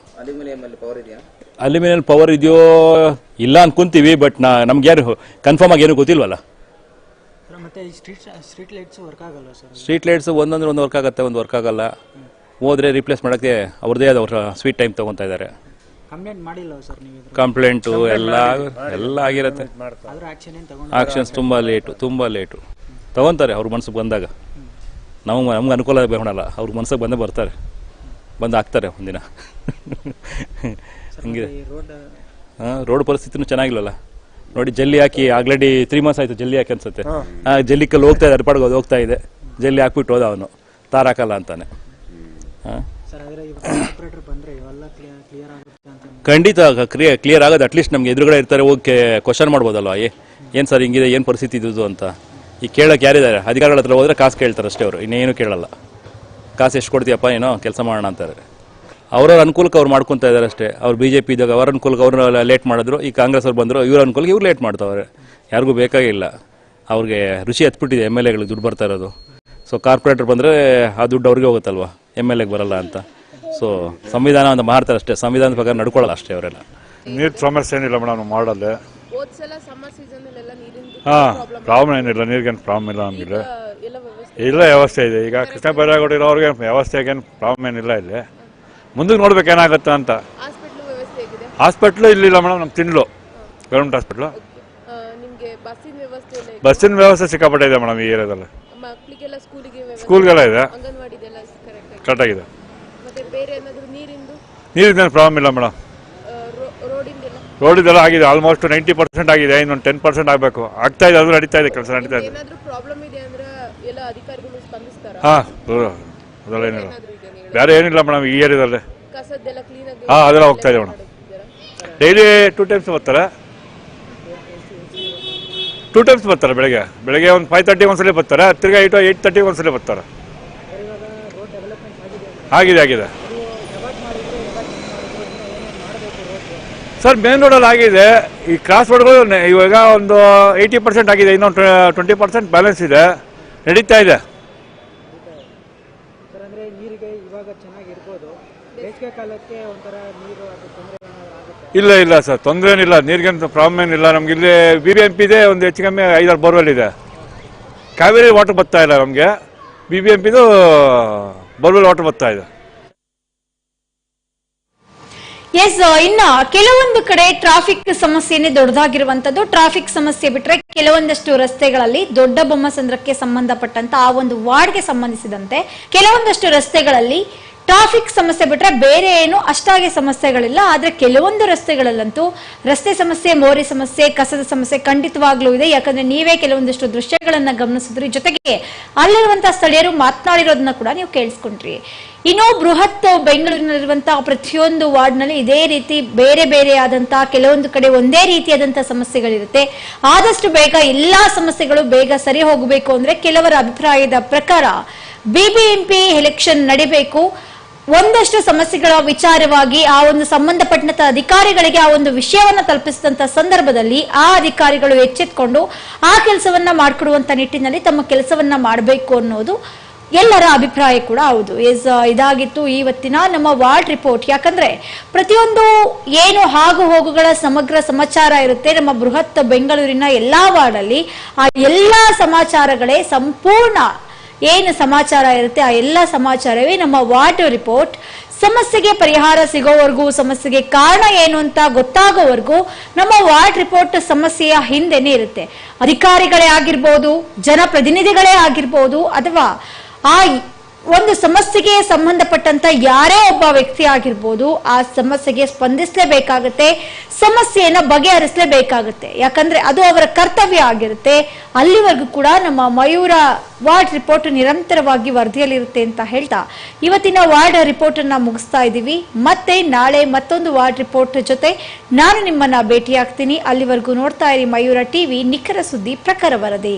ಅಲ್ಯೂಮಿನಿಯಂ ಪವರ್ ಇದೆಯೋ ಇಲ್ಲ ಅನ್ಕೊಂತೀವಿ ಬಟ್ ನಾ ನಮ್ಗೆ ಯಾರು ಕನ್ಫರ್ಮ್ ಆಗಿ ಏನು ಗೊತ್ತಿಲ್ವಲ್ಲ? ಮತ್ತೆ ಸ್ಟ್ರೀಟ್ ಸ್ಟ್ರೀಟ್ ಲೈಟ್ಸ್ ವರ್ಕ್ ಆಗಲ್ಲ ಸರ್? ಸ್ಟ್ರೀಟ್ ಲೈಟ್ಸ್ ಒಂದೊಂದ್ರೆ ಒಂದು ವರ್ಕ್ ಆಗುತ್ತೆ ಒಂದು ವರ್ಕ್ ಆಗಲ್ಲ. ಹೋದ್ರೆ ರಿಪ್ಲೇಸ್ ಮಾಡೋಕ್ಕೆ ಅವ್ರದ್ದೇ ಆದ ಅವ್ರ ಸ್ವೀಟ್ ಟೈಮ್ ತೊಗೊತಾ ಇದ್ದಾರೆ. ಕಂಪ್ಲೇಂಟ್ ಮಾಡಿಲ್ಲ ಸರ್ ನೀವು ಇದ್ರ ಕಂಪ್ಲೇಂಟು ಎಲ್ಲ ಎಲ್ಲ ಆಗಿರುತ್ತೆ. ಆದ್ರೂ ಆಕ್ಷನ್ ಏನು ತಗೊಂಡು ಆಕ್ಷನ್ಸ್ ತುಂಬ ಲೇಟು ತುಂಬ ಲೇಟು ತಗೊಂತಾರೆ ಅವ್ರ ಮನ್ಸಿಗೆ ಬಂದಾಗ. ನಾವು ನಮ್ಗೆ ಅನುಕೂಲ ಬೇಡಲ್ಲ ಅವ್ರ ಮನ್ಸಿಗೆ ಬಂದೇ ಬರ್ತಾರೆ. ಬಂದು ಹಾಕ್ತಾರೆ ಒಂದಿನ. ಹಂಗಿದೆ. ರೋಡ್ ಹಾಂ ರೋಡ್ ಪರಿಸ್ಥಿತಿನೂ ಚೆನ್ನಾಗಿಲ್ಲಲ್ಲ? ನೋಡಿ ಜಲ್ಲಿ ಹಾಕಿ ಆಲ್ರೆಡಿ ತ್ರೀ ಮಂತ್ಸ್ ಆಯಿತು ಜಲ್ಲಿ ಹಾಕಿ ಅನ್ಸುತ್ತೆ. ಆ ಜಲ್ಲಿ ಕಲ್ಲು ಹೋಗ್ತಾ ಇದೆ ಅರ್ಪಾಡ್ಗೆ ಅದು ಹೋಗ್ತಾ ಇದೆ. ಜಲ್ಲಿ ಹಾಕ್ಬಿಟ್ಟು ಹೋದ ಅವನು. ತಾರ್ ಹಾಕಲ್ಲ ಅಂತಾನೆ. ಹಾಂ. (coughs) ಖಂಡಿತ ಕ್ಲಿಯರ್ ಕ್ಲಿಯರ್ ಆಗೋದು ಅಟ್ಲೀಸ್ಟ್ ನಮ್ಗೆ ಎದುರುಗಡೆ ಇರ್ತಾರೆ ಹೋಗಿ ಕ್ವಶನ್ ಮಾಡ್ಬೋದಲ್ವ? ಏ ಏನು ಸರ್ ಹಿಂಗಿದೆ ಏನು ಪರಿಸ್ಥಿತಿ ಇದ್ದು ಅಂತ. ಈಗ ಕೇಳೋಕೆ ಯಾರಿದ್ದಾರೆ? ಅಧಿಕಾರಿಗಳ ಹತ್ರ ಹೋದ್ರೆ ಕಾಸು ಕೇಳ್ತಾರೆ ಅಷ್ಟೇ ಅವರು. ಇನ್ನೇನು ಕೇಳಲ್ಲ. ಕಾಸು ಎಷ್ಟು ಕೊಡ್ತೀಯಪ್ಪ ಏನೋ ಕೆಲಸ ಮಾಡೋಣ ಅಂತಾರೆ. ಅವ್ರವ್ರ ಅನುಕೂಲಕ್ಕೆ ಅವ್ರು ಮಾಡ್ಕೊತಾ ಇದ್ದಾರೆ ಅಷ್ಟೇ. ಅವ್ರು ಬಿ ಜೆ ಪಿ ಇದ್ದಾಗ ಅವ್ರ ಅನುಕೂಲಕ್ಕೆ ಅವ್ರನ್ನ ಲೇಟ್ ಮಾಡಿದ್ರು ಈ ಕಾಂಗ್ರೆಸ್ ಅವ್ರು ಬಂದರು ಇವ್ರ ಅನುಕೂಲಕ್ಕೆ ಇವ್ರು ಲೇಟ್ ಮಾಡ್ತಾವ್ರೆ. ಯಾರಿಗೂ ಬೇಕಾಗಿಲ್ಲ. ಅವ್ರಿಗೆ ರುಚಿ ಹತ್ಬಿಟ್ಟಿದೆ ಎಂ ಎಲ್ ಎಗಳಿಗೆ ದುಡ್ಡು ಬರ್ತಾ ಇರೋದು. ಸೊ ಕಾರ್ಪೊರೇಟರ್ ಬಂದರೆ ಆ ದುಡ್ಡು ಅವ್ರಿಗೆ ಹೋಗುತ್ತಲ್ವ? ಎಂ ಎಲ್ ಎಗೆ ಬರಲ್ಲ ಅಂತ. ಸೊ ಸಂವಿಧಾನ ಅಂತ ಮಾಡ್ತಾರೆ ಅಷ್ಟೇ. ಸಂವಿಧಾನದ ಪ್ರಕಾರ ನಡ್ಕೊಳ್ಳಲ್ಲ ಅಷ್ಟೇ ಅವರೆಲ್ಲ. ನೀರು ಸಮಸ್ಯೆ ಏನಿಲ್ಲ ಮೇಡಮ್ ಮಾಡಲ್ಲ. ಹಾಂ ಪ್ರಾಬ್ಲಮ್ ಏನಿಲ್ಲ ನೀರಿಗೇನು ಪ್ರಾಬ್ಲಮ್ ಇಲ್ಲ ಅಂದಿಲ್ಲ ಎಲ್ಲ ವ್ಯವಸ್ಥೆ ಇಲ್ಲ ವ್ಯವಸ್ಥೆ ಇದೆ. ಈಗ ಕೃಷ್ಣ ಬೈರೇಗೌಡ ಇರೋರಿಗೆ ವ್ಯವಸ್ಥೆಗೇನು ಪ್ರಾಬ್ಲಮ್ ಏನಿಲ್ಲ ಇಲ್ಲಿ. ಮುಂದಕ್ಕೆ ನೋಡ್ಬೇಕು ಏನಾಗುತ್ತೆ ಅಂತ. ಹಾಸ್ಪಿಟ್ಲ್ ವ್ಯವಸ್ಥೆ ಹೇಗಿದೆ? ಹಾಸ್ಪಿಟ್ಲು ಇಲ್ಲಿಲ್ಲ ಮೇಡಮ್ ನಮ್ಮ ತಿನ್ಲು ಗೌರ್ಮೆಂಟ್ ಹಾಸ್ಪಿಟ್ಲು. ಆ, ನಿಮ್ಗೆ ಬಸ್ಸಿನ ವ್ಯವಸ್ಥೆ ಎಲ್ಲ ಹೇಗಿದೆ? ಬಸ್ಸಿನ ವ್ಯವಸ್ಥೆ ಸಿಕ್ಕಾಪಟ್ಟೆ ಇದೆ ಮೇಡಮ್ ಈ ಏರಿಯಾದಲ್ಲಿ. ಮಕ್ಳಿಗೆಲ್ಲ ಸ್ಕೂಲಿಗೆ ವ್ಯವಸ್ಥೆ ಸ್ಕೂಲ್ಗೆಲ್ಲ ಇದೆ. ಅಂಗನವಾಡಿದೆಲ್ಲ ಕರೆಕ್ಟ್ ಆಗಿ ಕರೆಕ್ಟಾಗಿದೆ. ಮತ್ತೆ ಬೇರೆ ಏನಾದ್ರು ನೀರಿಂದು? ನೀರಿದ್ದೇನು ಪ್ರಾಬ್ಲಮ್ ಇಲ್ಲ ಮೇಡಮ್. ರೋಡಿಂದೆಲ್ಲ? ರೋಡಿದೆಲ್ಲ ಆಗಿದೆ ಆಲ್ಮೋಸ್ಟ್ ನೈಂಟಿ ಪರ್ಸೆಂಟ್ ಆಗಿದೆ ಇನ್ನೊಂದು ಟೆನ್ ಪರ್ಸೆಂಟ್ ಆಗಬೇಕು. ಆಗ್ತಾ ಇದೆ ಅದು ನಡೀತಾ ಇದೆ ಕೆಲಸ ನಡೀತಾ ಇದೆ. ಏನಾದ್ರೂ ಪ್ರಾಬ್ಲಮ್ ಇದೆ ಅಂದ್ರೆ ಎಲ್ಲ ಅಧಿಕಾರಿಗಳು ಸ್ಪಂದಿಸ್ತಾರ? ಹಾಂ ಅದೆಲ್ಲ ಏನಿಲ್ಲ. ಬೇರೆ ಏನಿಲ್ಲ ಮೇಡಮ್ ಈ ಏರಿಯಾದಲ್ಲಿ ಹಾ ಅದೆಲ್ಲ ಹೋಗ್ತಾ ಇದೆ ಮೇಡಮ್. ಡೈಲಿ ಟೂ ಟೈಮ್ಸ್ ಬರ್ತಾರೆ. ಟೂ ಟೈಮ್ಸ್ ಬರ್ತಾರೆ ಬೆಳಗ್ಗೆ. ಬೆಳಗ್ಗೆ ಒಂದು ಫೈವ್ ತರ್ಟಿ ಒಂದ್ಸಲ ಬರ್ತಾರೆ ತಿರ್ಗಾ ಏಯ್ಟ್ ಏಯ್ಟ್ ತರ್ಟಿ ಒಂದ್ಸಲ ಬರ್ತಾರೆ. ಆಗಿದೆ ಆಗಿದೆ. ಸರ್ ಮೇನ್ ರೋಡಲ್ಲಿ ಆಗಿದೆ. ಈ ಕ್ರಾಸ್ ರೋಡ್ಗಳು ಇವಾಗ ಒಂದು ಏಯ್ಟಿ ಪರ್ಸೆಂಟ್ ಆಗಿದೆ ಇನ್ನೊಂದು ಟ್ವೆಂಟಿ ಪರ್ಸೆಂಟ್ ಬ್ಯಾಲೆನ್ಸ್ ಇದೆ. ನಡೀತಾ ಇದೆ ಸರ್ ಅಂದ್ರೆ ನೀರಿಗೆ ಇವಾಗ ಚೆನ್ನಾಗಿರ್ಬೋದು ಬೇಸಿಗೆ ಕಾಲಕ್ಕೆ ಒಂಥರ ನೀರು ಅದು ತೊಂದರೆ ಏನಾದ್ರು ಆಗುತ್ತೆ ಇಲ್ಲ ಇಲ್ಲ ಸರ್ ತೊಂದರೆ ಏನಿಲ್ಲ ನೀರಿಗೇನು ಪ್ರಾಬ್ಲಮ್ ಏನಿಲ್ಲ. ನಮ್ಗೆ ಇಲ್ಲಿ ಬಿ ಬಿ ಎಂ ಪಿ ಇದೆ ಒಂದು ಹೆಚ್ಚು ಕಮ್ಮಿ ಐದಾರು ಬೋರ್ವೆಲ್ ಇದೆ ಕಾವೇರಿ ವಾಟರ್ ಬರ್ತಾ ಇಲ್ಲ ನಮಗೆ. ಬಿ ಬಿ ಎಂ ಪಿದು ಬೋರ್ವೆಲ್ ವಾಟರ್ ಬರ್ತಾ ಇದೆ. ಎಸ್ ಇನ್ನ ಕೆಲವೊಂದು ಕಡೆ ಟ್ರಾಫಿಕ್ ಸಮಸ್ಯೆನೇ ದೊಡ್ಡದಾಗಿರುವಂತದ್ದು ಟ್ರಾಫಿಕ್ ಸಮಸ್ಯೆ ಬಿಟ್ರೆ ಕೆಲವೊಂದಷ್ಟು ರಸ್ತೆಗಳಲ್ಲಿ ದೊಡ್ಡ ಬೊಮ್ಮಸಂದ್ರಕ್ಕೆ ಸಂಬಂಧಪಟ್ಟಂತ ಆ ಒಂದು ವಾರ್ಡ್ಗೆ ಸಂಬಂಧಿಸಿದಂತೆ ಕೆಲವೊಂದಷ್ಟು ರಸ್ತೆಗಳಲ್ಲಿ ಟ್ರಾಫಿಕ್ ಸಮಸ್ಯೆ ಬಿಟ್ರೆ ಬೇರೆ ಏನು ಅಷ್ಟಾಗಿ ಸಮಸ್ಯೆಗಳಿಲ್ಲ. ಆದ್ರೆ ಕೆಲವೊಂದು ರಸ್ತೆಗಳಲ್ಲಂತೂ ರಸ್ತೆ ಸಮಸ್ಯೆ, ಮೋರಿ ಸಮಸ್ಯೆ, ಕಸದ ಸಮಸ್ಯೆ ಖಂಡಿತವಾಗ್ಲೂ ಇದೆ. ಯಾಕಂದ್ರೆ ನೀವೇ ಕೆಲವೊಂದಷ್ಟು ದೃಶ್ಯಗಳನ್ನ ಗಮನಿಸಿದ್ರಿ. ಜೊತೆಗೆ ಅಲ್ಲಿರುವಂತಹ ಸ್ಥಳೀಯರು ಮಾತನಾಡಿರೋದನ್ನ ಕೂಡ ನೀವು ಕೇಳಿಸ್ಕೊಂಡ್ರಿ. ಇನ್ನು ಬೃಹತ್ ಬೆಂಗಳೂರಿನಲ್ಲಿರುವಂತಹ ಪ್ರತಿಯೊಂದು ವಾರ್ಡ್ನಲ್ಲಿ ಇದೇ ರೀತಿ ಬೇರೆ ಬೇರೆ ಆದಂತಹ ಕೆಲವೊಂದು ಕಡೆ ಒಂದೇ ರೀತಿಯಾದಂತಹ ಸಮಸ್ಯೆಗಳಿರುತ್ತೆ. ಆದಷ್ಟು ಬೇಗ ಎಲ್ಲಾ ಸಮಸ್ಯೆಗಳು ಬೇಗ ಸರಿ ಹೋಗಬೇಕು ಅಂದ್ರೆ ಕೆಲವರ ಅಭಿಪ್ರಾಯದ ಪ್ರಕಾರ ಬಿಬಿಎಂಪಿ ಎಲೆಕ್ಷನ್ ನಡಿಬೇಕು. ಒಂದಷ್ಟು ಸಮಸ್ಯೆಗಳ ವಿಚಾರವಾಗಿ ಆ ಒಂದು ಸಂಬಂಧಪಟ್ಟಂತ ಅಧಿಕಾರಿಗಳಿಗೆ ಆ ಒಂದು ವಿಷಯವನ್ನ ತಲುಪಿಸಿದಂತ ಸಂದರ್ಭದಲ್ಲಿ ಆ ಅಧಿಕಾರಿಗಳು ಎಚ್ಚೆತ್ಕೊಂಡು ಆ ಕೆಲಸವನ್ನ ಮಾಡಿಕೊಡುವಂತ ನಿಟ್ಟಿನಲ್ಲಿ ತಮ್ಮ ಕೆಲಸವನ್ನ ಮಾಡಬೇಕು ಅನ್ನೋದು ಎಲ್ಲರ ಅಭಿಪ್ರಾಯ ಕೂಡ ಹೌದು. ಎಸ್ ಇದಾಗಿತ್ತು ಇವತ್ತಿನ ನಮ್ಮ ವಾರ್ಡ್ ರಿಪೋರ್ಟ್. ಯಾಕಂದ್ರೆ ಪ್ರತಿಯೊಂದು ಏನು ಹಾಗು ಹೋಗುಗಳ ಸಮಗ್ರ ಸಮಾಚಾರ ಇರುತ್ತೆ. ನಮ್ಮ ಬೃಹತ್ ಬೆಂಗಳೂರಿನ ಎಲ್ಲಾ ವಾರ್ಡಲ್ಲಿ ಆ ಎಲ್ಲಾ ಸಮಾಚಾರಗಳೇ ಸಂಪೂರ್ಣ ಏನು ಸಮಾಚಾರ ಇರುತ್ತೆ ಆ ಎಲ್ಲ ಸಮಾಚಾರವೇ ನಮ್ಮ ವಾಟ್ ರಿಪೋರ್ಟ್. ಸಮಸ್ಯೆಗೆ ಪರಿಹಾರ ಸಿಗೋವರೆಗೂ, ಸಮಸ್ಯೆಗೆ ಕಾರಣ ಏನು ಅಂತ ಗೊತ್ತಾಗೋವರೆಗೂ ನಮ್ಮ ವಾರ್ಡ್ ರಿಪೋರ್ಟ್ ಸಮಸ್ಯೆಯ ಹಿಂದೆನೇ ಇರುತ್ತೆ. ಅಧಿಕಾರಿಗಳೇ ಆಗಿರ್ಬೋದು, ಜನಪ್ರತಿನಿಧಿಗಳೇ ಆಗಿರ್ಬೋದು ಅಥವಾ ಆ ಒಂದು ಸಮಸ್ಯೆಗೆ ಸಂಬಂಧಪಟ್ಟಂತ ಯಾರೇ ಒಬ್ಬ ವ್ಯಕ್ತಿ ಆಗಿರ್ಬೋದು, ಆ ಸಮಸ್ಯೆಗೆ ಸ್ಪಂದಿಸಲೇಬೇಕಾಗುತ್ತೆ, ಸಮಸ್ಯೆಯನ್ನ ಬಗೆಹರಿಸಲೇಬೇಕಾಗುತ್ತೆ. ಯಾಕಂದ್ರೆ ಅದು ಅವರ ಕರ್ತವ್ಯ ಆಗಿರುತ್ತೆ. ಅಲ್ಲಿವರೆಗೂ ಕೂಡ ನಮ್ಮ ಮಯೂರ ವಾರ್ಡ್ ರಿಪೋರ್ಟ್ ನಿರಂತರವಾಗಿ ವರದಿಯಲ್ಲಿರುತ್ತೆ ಅಂತ ಹೇಳ್ತಾ, ಇವತ್ತಿನ ವಾರ್ಡ್ ರಿಪೋರ್ಟ್ ಅನ್ನ ಮುಗಿಸ್ತಾ ಇದ್ದೀವಿ. ಮತ್ತೆ ನಾಳೆ ಮತ್ತೊಂದು ವಾರ್ಡ್ ರಿಪೋರ್ಟ್ ಜೊತೆ ನಾನು ನಿಮ್ಮನ್ನ ಭೇಟಿಯಾಗ್ತೀನಿ. ಅಲ್ಲಿವರೆಗೂ ನೋಡ್ತಾ ಇರಿ ಮಯೂರ ಟಿವಿ, ನಿಖರ ಸುದ್ದಿ ಪ್ರಖರ ವರದಿ.